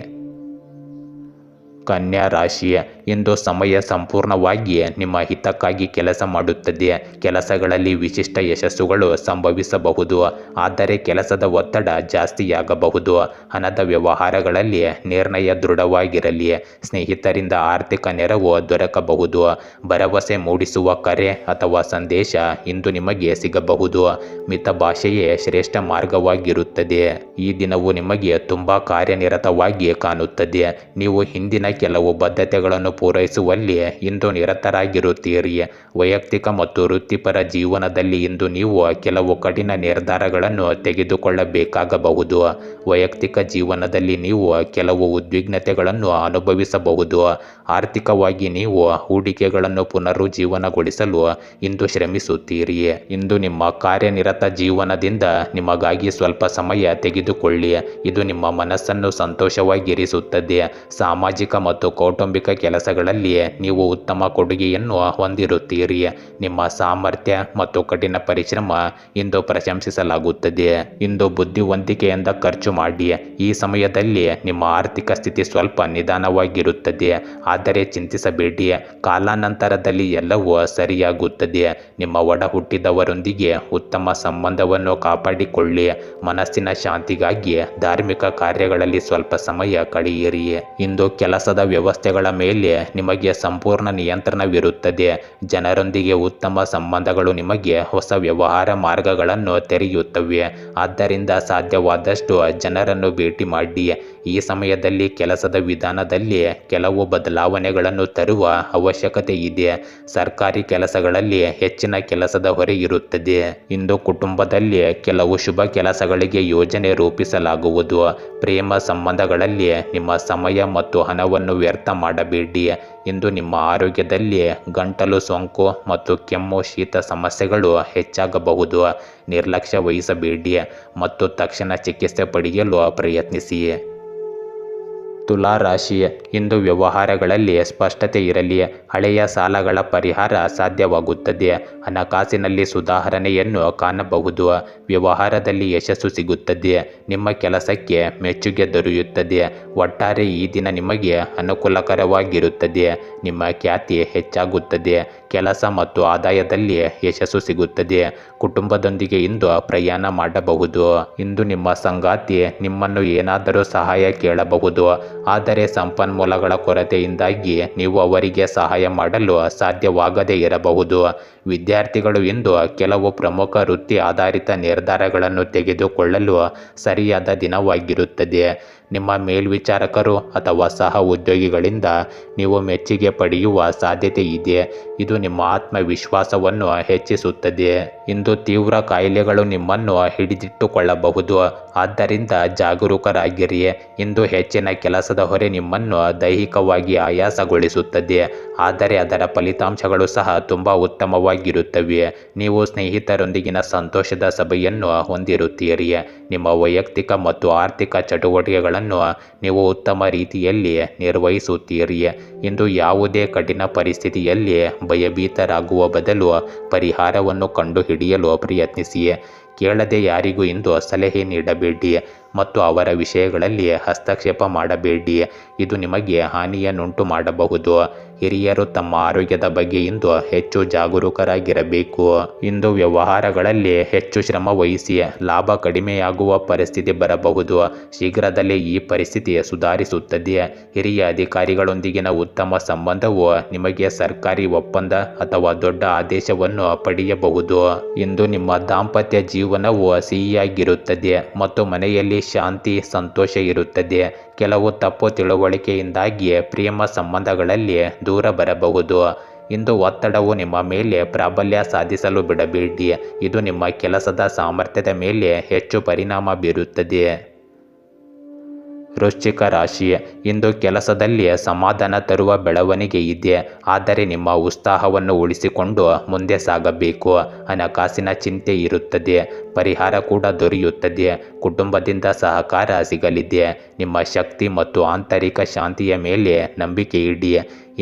ಕನ್ಯಾ ರಾಶಿ ಇಂದು ಸಮಯ ಸಂಪೂರ್ಣವಾಗಿ ನಿಮ್ಮ ಹಿತಕ್ಕಾಗಿ ಕೆಲಸ ಮಾಡುತ್ತದೆ. ಕೆಲಸಗಳಲ್ಲಿ ವಿಶಿಷ್ಟ ಯಶಸ್ಸುಗಳು ಸಂಭವಿಸಬಹುದು. ಆದರೆ ಕೆಲಸದ ಒತ್ತಡ ಜಾಸ್ತಿಯಾಗಬಹುದು. ಹಣದ ವ್ಯವಹಾರಗಳಲ್ಲಿ ನಿರ್ಣಯ ದೃಢವಾಗಿರಲಿ. ಸ್ನೇಹಿತರಿಂದ ಆರ್ಥಿಕ ನೆರವು ದೊರಕಬಹುದು. ಭರವಸೆ ಮೂಡಿಸುವ ಕರೆ ಅಥವಾ ಸಂದೇಶ ಇಂದು ನಿಮಗೆ ಸಿಗಬಹುದು. ಮಿತ ಭಾಷೆಯೇ ಶ್ರೇಷ್ಠ ಮಾರ್ಗವಾಗಿರುತ್ತದೆ. ಈ ದಿನವು ನಿಮಗೆ ತುಂಬ ಕಾರ್ಯನಿರತವಾಗಿ ಕಾಣುತ್ತದೆ. ನೀವು ಹಿಂದಿನ ಕೆಲವು ಬದ್ಧತೆಗಳನ್ನು ಪೂರೈಸುವಲ್ಲಿ ಇಂದು ನಿರತರಾಗಿರುತ್ತೀರಿ. ವೈಯಕ್ತಿಕ ಮತ್ತು ವೃತ್ತಿಪರ ಜೀವನದಲ್ಲಿ ಇಂದು ನೀವು ಕೆಲವು ಕಠಿಣ ನಿರ್ಧಾರಗಳನ್ನು ತೆಗೆದುಕೊಳ್ಳಬೇಕಾಗಬಹುದು. ವೈಯಕ್ತಿಕ ಜೀವನದಲ್ಲಿ ನೀವು ಕೆಲವು ಉದ್ವಿಗ್ನತೆಗಳನ್ನು ಅನುಭವಿಸಬಹುದು. ಆರ್ಥಿಕವಾಗಿ ನೀವು ಹೂಡಿಕೆಗಳನ್ನು ಪುನರುಜ್ಜೀವನಗೊಳಿಸಲು ಇಂದು ಶ್ರಮಿಸುತ್ತೀರಿ. ಇಂದು ನಿಮ್ಮ ಕಾರ್ಯನಿರತ ಜೀವನದಿಂದ ನಿಮಗಾಗಿ ಸ್ವಲ್ಪ ಸಮಯ ತೆಗೆದುಕೊಳ್ಳಿ. ಇದು ನಿಮ್ಮ ಮನಸ್ಸನ್ನು ಸಂತೋಷವಾಗಿರಿಸುತ್ತದೆ. ಸಾಮಾಜಿಕ ಮತ್ತು ಕೌಟುಂಬಿಕ ಕೆಲಸಗಳಲ್ಲಿ ನೀವು ಉತ್ತಮ ಕೊಡುಗೆಯನ್ನು ಹೊಂದಿರುತ್ತೀರಿ. ನಿಮ್ಮ ಸಾಮರ್ಥ್ಯ ಮತ್ತು ಕಠಿಣ ಪರಿಶ್ರಮ ಇಂದು ಪ್ರಶಂಸಿಸಲಾಗುತ್ತದೆ. ಇಂದು ಬುದ್ಧಿವಂತಿಕೆಯಿಂದ ಖರ್ಚು ಮಾಡಿ. ಈ ಸಮಯದಲ್ಲಿ ನಿಮ್ಮ ಆರ್ಥಿಕ ಸ್ಥಿತಿ ಸ್ವಲ್ಪ ನಿಧಾನವಾಗಿರುತ್ತದೆ. ಆದರೆ ಚಿಂತಿಸಬೇಡಿ. ಕಾಲಾನಂತರದಲ್ಲಿ ಎಲ್ಲವೂ ಸರಿಯಾಗುತ್ತದೆ. ನಿಮ್ಮ ಒಡ ಹುಟ್ಟಿದವರೊಂದಿಗೆ ಉತ್ತಮ ಸಂಬಂಧವನ್ನು ಕಾಪಾಡಿಕೊಳ್ಳಿ. ಮನಸ್ಸಿನ ಶಾಂತಿಗಾಗಿ ಧಾರ್ಮಿಕ ಕಾರ್ಯಗಳಲ್ಲಿ ಸ್ವಲ್ಪ ಸಮಯ ಕಳೆಯಿರಿ. ಇಂದು ಕೆಲಸದ ವ್ಯವಸ್ಥೆಗಳ ಮೇಲೆ ನಿಮಗೆ ಸಂಪೂರ್ಣ ನಿಯಂತ್ರಣವಿರುತ್ತದೆ. ಜನರೊಂದಿಗೆ ಉತ್ತಮ ಸಂಬಂಧಗಳು ನಿಮಗೆ ಹೊಸ ವ್ಯವಹಾರ ಮಾರ್ಗಗಳನ್ನು ತೆರೆಯುತ್ತವೆ. ಆದ್ದರಿಂದ ಸಾಧ್ಯವಾದಷ್ಟು ಜನರನ್ನು ಭೇಟಿ ಮಾಡಿ. ಈ ಸಮಯದಲ್ಲಿ ಕೆಲಸದ ವಿಧಾನದಲ್ಲಿ ಕೆಲವು ಬದಲಾವಣೆಗಳನ್ನು ತರುವ ಅವಶ್ಯಕತೆ ಇದೆ. ಸರ್ಕಾರಿ ಕೆಲಸಗಳಲ್ಲಿ ಹೆಚ್ಚಿನ ಕೆಲಸದ ಹೊರೆ ಇರುತ್ತದೆ. ಇಂದು ಕುಟುಂಬದಲ್ಲಿ ಕೆಲವು ಶುಭ ಕೆಲಸಗಳಿಗೆ ಯೋಜನೆ ರೂಪಿಸಲಾಗುವುದು. ಪ್ರೇಮ ಸಂಬಂಧಗಳಲ್ಲಿ ನಿಮ್ಮ ಸಮಯ ಮತ್ತು ಹಣವನ್ನು ವ್ಯರ್ಥ ಮಾಡಬೇಡಿ. ಇಂದು ನಿಮ್ಮ ಆರೋಗ್ಯದಲ್ಲಿ ಗಂಟಲು ಸೋಂಕು ಮತ್ತು ಕೆಮ್ಮು, ಶೀತ ಸಮಸ್ಯೆಗಳು ಹೆಚ್ಚಾಗಬಹುದು. ನಿರ್ಲಕ್ಷ್ಯ ವಹಿಸಬೇಡಿ ಮತ್ತು ತಕ್ಷಣ ಚಿಕಿತ್ಸೆ ಪಡೆಯಲು ಪ್ರಯತ್ನಿಸಿ. ತುಲಾ ರಾಶಿಯ ಇಂದು ವ್ಯವಹಾರಗಳಲ್ಲಿ ಸ್ಪಷ್ಟತೆ ಇರಲಿ ಹಳೆಯ ಸಾಲಗಳ ಪರಿಹಾರ ಸಾಧ್ಯವಾಗುತ್ತದೆ ಹಣಕಾಸಿನಲ್ಲಿ ಸುಧಾರಣೆಯನ್ನು ಕಾಣಬಹುದು? ವ್ಯವಹಾರದಲ್ಲಿ ಯಶಸ್ಸು ಸಿಗುತ್ತದೆ ನಿಮ್ಮ ಕೆಲಸಕ್ಕೆ ಮೆಚ್ಚುಗೆ ದೊರೆಯುತ್ತದೆ ಒಟ್ಟಾರೆ ಈ ದಿನ ನಿಮಗೆ ಅನುಕೂಲಕರವಾಗಿರುತ್ತದೆ ನಿಮ್ಮ ಖ್ಯಾತಿ ಹೆಚ್ಚಾಗುತ್ತದೆ ಕೆಲಸ ಮತ್ತು ಆದಾಯದಲ್ಲಿ ಯಶಸ್ಸು ಸಿಗುತ್ತದೆ. ಕುಟುಂಬದೊಂದಿಗೆ ಇಂದು ಪ್ರಯಾಣ ಮಾಡಬಹುದು. ಇಂದು ನಿಮ್ಮ ಸಂಗಾತಿ ನಿಮ್ಮನ್ನು ಏನಾದರೂ ಸಹಾಯ ಕೇಳಬಹುದು. ಆದರೆ ಸಂಪನ್ಮೂಲಗಳ ಕೊರತೆಯಿಂದಾಗಿ ನೀವು ಅವರಿಗೆ ಸಹಾಯ ಮಾಡಲು ಸಾಧ್ಯವಾಗದೇ ಇರಬಹುದು. ವಿದ್ಯಾರ್ಥಿಗಳು ಇಂದು ಕೆಲವು ಪ್ರಮುಖ ವೃತ್ತಿ ಆಧಾರಿತ ನಿರ್ಧಾರಗಳನ್ನು ತೆಗೆದುಕೊಳ್ಳಲು ಸರಿಯಾದ ದಿನವಾಗಿರುತ್ತದೆ. ನಿಮ್ಮ ಮೇಲ್ವಿಚಾರಕರು ಅಥವಾ ಸಹ ಉದ್ಯೋಗಿಗಳಿಂದ ನೀವು ಮೆಚ್ಚುಗೆ ಪಡೆಯುವ ಸಾಧ್ಯತೆ ಇದೆ. ಇದು ನಿಮ್ಮ ಆತ್ಮವಿಶ್ವಾಸವನ್ನು ಹೆಚ್ಚಿಸುತ್ತದೆ. ಇಂದು ತೀವ್ರ ಕಾಯಿಲೆಗಳು ನಿಮ್ಮನ್ನು ಹಿಡಿದಿಟ್ಟುಕೊಳ್ಳಬಹುದು. ಆದ್ದರಿಂದ ಜಾಗರೂಕರಾಗಿರಿ. ಇಂದು ಹೆಚ್ಚಿನ ಕೆಲಸದ ಹೊರೆ ನಿಮ್ಮನ್ನು ದೈಹಿಕವಾಗಿ ಆಯಾಸಗೊಳಿಸುತ್ತದೆ. ಆದರೆ ಅದರ ಫಲಿತಾಂಶಗಳು ಸಹ ತುಂಬ ಉತ್ತಮವಾಗಿರುತ್ತವೆ. ನೀವು ಸ್ನೇಹಿತರೊಂದಿಗಿನ ಸಂತೋಷದ ಸಭೆಯನ್ನು ಹೊಂದಿರುತ್ತೀರಿ. ನಿಮ್ಮ ವೈಯಕ್ತಿಕ ಮತ್ತು ಆರ್ಥಿಕ ಚಟುವಟಿಕೆಗಳನ್ನು ನೀವು ಉತ್ತಮ ರೀತಿಯಲ್ಲಿ ನಿರ್ವಹಿಸುತ್ತೀರಿ ಇಂದು ಯಾವುದೇ ಕಠಿಣ ಪರಿಸ್ಥಿತಿಯಲ್ಲಿ ಭಯಭೀತರಾಗುವ ಬದಲು ಪರಿಹಾರವನ್ನು ಕಂಡುಹಿಡಿಯಲು ಪ್ರಯತ್ನಿಸಿ. ಕೇಳದೆ ಯಾರಿಗೂ ಇಂದು ಸಲಹೆ ನೀಡಬೇಡಿ ಮತ್ತು ಅವರ ವಿಷಯಗಳಲ್ಲಿ ಹಸ್ತಕ್ಷೇಪ ಮಾಡಬೇಡಿ. ಇದು ನಿಮಗೆ ಹಾನಿಯನ್ನುಂಟು ಮಾಡಬಹುದು ಹಿರಿಯರು ತಮ್ಮ ಆರೋಗ್ಯದ ಬಗ್ಗೆ ಇಂದು ಹೆಚ್ಚು ಜಾಗರೂಕರಾಗಿರಬೇಕು. ಇಂದು ವ್ಯವಹಾರಗಳಲ್ಲಿ ಹೆಚ್ಚು ಶ್ರಮ ವಹಿಸಿ ಲಾಭ ಕಡಿಮೆಯಾಗುವ ಪರಿಸ್ಥಿತಿ ಬರಬಹುದು. ಶೀಘ್ರದಲ್ಲೇ ಈ ಪರಿಸ್ಥಿತಿ ಸುಧಾರಿಸುತ್ತದೆ. ಹಿರಿಯ ಅಧಿಕಾರಿಗಳೊಂದಿಗಿನ ಉತ್ತಮ ಸಂಬಂಧವು ನಿಮಗೆ ಸರ್ಕಾರಿ ಒಪ್ಪಂದ ಅಥವಾ ದೊಡ್ಡ ಆದೇಶವನ್ನು ಪಡೆಯಬಹುದು. ಇಂದು ನಿಮ್ಮ ದಾಂಪತ್ಯ ಜೀವನವು ಸಿಹಿಯಾಗಿರುತ್ತದೆ ಮತ್ತು ಮನೆಯಲ್ಲಿ ಶಾಂತಿ, ಸಂತೋಷ ಇರುತ್ತದೆ. ಕೆಲವು ತಪ್ಪು ತಿಳುವಳಿಕೆಯಿಂದಾಗಿ ಪ್ರೇಮ ಸಂಬಂಧಗಳಲ್ಲಿ ದೂರ ಬರಬಹುದು. ಇಂದು ಒತ್ತಡವು ನಿಮ್ಮ ಮೇಲೆ ಪ್ರಾಬಲ್ಯ ಸಾಧಿಸಲು ಬಿಡಬೇಡಿ. ಇದು ನಿಮ್ಮ ಕೆಲಸದ ಸಾಮರ್ಥ್ಯದ ಮೇಲೆ ಹೆಚ್ಚು ಪರಿಣಾಮ ಬೀರುತ್ತದೆ. ವೃಶ್ಚಿಕ ರಾಶಿ, ಇಂದು ಕೆಲಸದಲ್ಲಿ ಸಮಾಧಾನ ತರುವ ಬೆಳವಣಿಗೆ ಇದೆ. ಆದರೆ ನಿಮ್ಮ ಉತ್ಸಾಹವನ್ನು ಉಳಿಸಿಕೊಂಡು ಮುಂದೆ ಸಾಗಬೇಕು. ಹಣಕಾಸಿನ ಚಿಂತೆ ಇರುತ್ತದೆ. ಪರಿಹಾರ ಕೂಡ ದೊರೆಯುತ್ತದೆ. ಕುಟುಂಬದಿಂದ ಸಹಕಾರ ಸಿಗಲಿದೆ. ನಿಮ್ಮ ಶಕ್ತಿ ಮತ್ತು ಆಂತರಿಕ ಶಾಂತಿಯ ಮೇಲೆ ನಂಬಿಕೆ ಇಡಿ.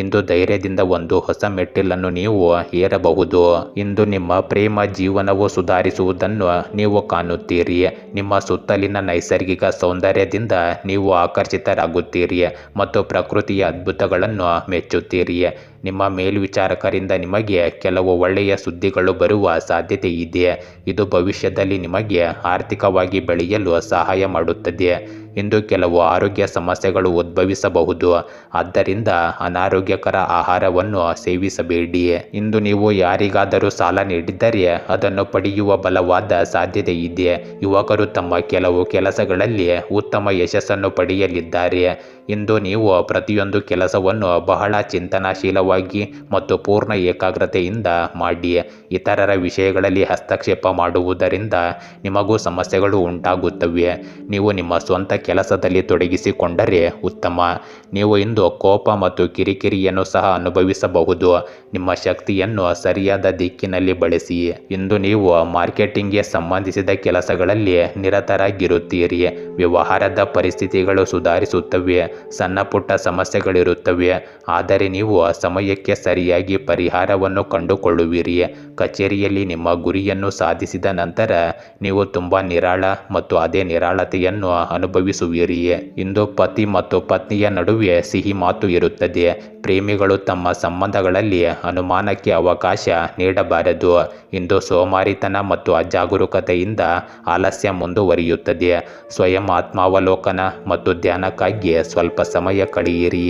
ಇಂದು ಧೈರ್ಯದಿಂದ ಒಂದು ಹೊಸ ಮೆಟ್ಟಿಲನ್ನು ನೀವು ಏರಬಹುದು ಇಂದು ನಿಮ್ಮ ಪ್ರೇಮ ಜೀವನವು ಸುಧಾರಿಸುವುದನ್ನು ನೀವು ಕಾಣುತ್ತೀರಿ. ನಿಮ್ಮ ಸುತ್ತಲಿನ ನೈಸರ್ಗಿಕ ಸೌಂದರ್ಯದಿಂದ ನೀವು ಆಕರ್ಷಿತರಾಗುತ್ತೀರಿ ಮತ್ತು ಪ್ರಕೃತಿಯ ಅದ್ಭುತಗಳನ್ನು ಮೆಚ್ಚುತ್ತೀರಿ. ನಿಮ್ಮ ಮೇಲ್ವಿಚಾರಕರಿಂದ ನಿಮಗೆ ಕೆಲವು ಒಳ್ಳೆಯ ಸುದ್ದಿಗಳು ಬರುವ ಸಾಧ್ಯತೆ ಇದೆ. ಇದು ಭವಿಷ್ಯದಲ್ಲಿ ನಿಮಗೆ ಆರ್ಥಿಕವಾಗಿ ಬೆಳೆಯಲು ಸಹಾಯ ಮಾಡುತ್ತದೆ. ಇಂದು ಕೆಲವು ಆರೋಗ್ಯ ಸಮಸ್ಯೆಗಳು ಉದ್ಭವಿಸಬಹುದು. ಆದ್ದರಿಂದ ಅನಾರೋಗ್ಯಕರ ಆಹಾರವನ್ನು ಸೇವಿಸಬೇಡಿ. ಇಂದು ನೀವು ಯಾರಿಗಾದರೂ ಸಾಲ ನೀಡಿದ್ದರೆ ಅದನ್ನು ಪಡೆಯುವ ಬಲವಾದ ಸಾಧ್ಯತೆ ಇದೆ. ಯುವಕರು ತಮ್ಮ ಕೆಲವು ಕೆಲಸಗಳಲ್ಲಿ ಉತ್ತಮ ಯಶಸ್ಸನ್ನು ಪಡೆಯಲಿದ್ದಾರೆ. ಇಂದು ನೀವು ಪ್ರತಿಯೊಂದು ಕೆಲಸವನ್ನು ಬಹಳ ಚಿಂತನಾಶೀಲವಾಗಿ ಮತ್ತು ಪೂರ್ಣ ಏಕಾಗ್ರತೆಯಿಂದ ಮಾಡಿ ಇತರರ ವಿಷಯಗಳಲ್ಲಿ ಹಸ್ತಕ್ಷೇಪ ಮಾಡುವುದರಿಂದ ನಿಮಗೂ ಸಮಸ್ಯೆಗಳು ಉಂಟಾಗುತ್ತವೆ. ನೀವು ನಿಮ್ಮ ಸ್ವಂತ ಕೆಲಸದಲ್ಲಿ ತೊಡಗಿಸಿಕೊಂಡರೆ ಉತ್ತಮ. ನೀವು ಇಂದು ಕೋಪ ಮತ್ತು ಕಿರಿಕಿರಿಯನ್ನು ಸಹ ಅನುಭವಿಸಬಹುದು. ನಿಮ್ಮ ಶಕ್ತಿಯನ್ನು ಸರಿಯಾದ ದಿಕ್ಕಿನಲ್ಲಿ ಬಳಸಿ. ಇಂದು ನೀವು ಮಾರ್ಕೆಟಿಂಗ್ಗೆ ಸಂಬಂಧಿಸಿದ ಕೆಲಸಗಳಲ್ಲಿ ನಿರತರಾಗಿರುತ್ತೀರಿ. ವ್ಯವಹಾರದ ಪರಿಸ್ಥಿತಿಗಳು ಸುಧಾರಿಸುತ್ತವೆ. ಸಣ್ಣ ಪುಟ್ಟ ಸಮಸ್ಯೆಗಳಿರುತ್ತವೆ. ಆದರೆ ನೀವು ಸಮಯಕ್ಕೆ ಸರಿಯಾಗಿ ಪರಿಹಾರವನ್ನು ಕಂಡುಕೊಳ್ಳುವಿರಿ. ಕಚೇರಿಯಲ್ಲಿ ನಿಮ್ಮ ಗುರಿಯನ್ನು ಸಾಧಿಸಿದ ನಂತರ ನೀವು ತುಂಬ ನಿರಾಳ ಮತ್ತು ಅದೇ ನಿರಾಳತೆಯನ್ನು ಅನುಭವಿಸುವಿರಿ ಇಂದು ಪತಿ ಮತ್ತು ಪತ್ನಿಯ ನಡುವೆ ಸಿಹಿ ಮಾತು ಇರುತ್ತದೆ. ಪ್ರೇಮಿಗಳು ತಮ್ಮ ಸಂಬಂಧಗಳಲ್ಲಿ ಅನುಮಾನಕ್ಕೆ ಅವಕಾಶ ನೀಡಬಾರದು. ಇಂದು ಸೋಮಾರಿತನ ಮತ್ತು ಅಜಾಗರೂಕತೆಯಿಂದ ಆಲಸ್ಯ ಮುಂದುವರಿಯುತ್ತದೆ. ಸ್ವಯಂ ಆತ್ಮಾವಲೋಕನ ಮತ್ತು ಧ್ಯಾನಕ್ಕಾಗಿ ಸ್ವಲ್ಪ ಸಮಯ ಕಳೆಯಿರಿ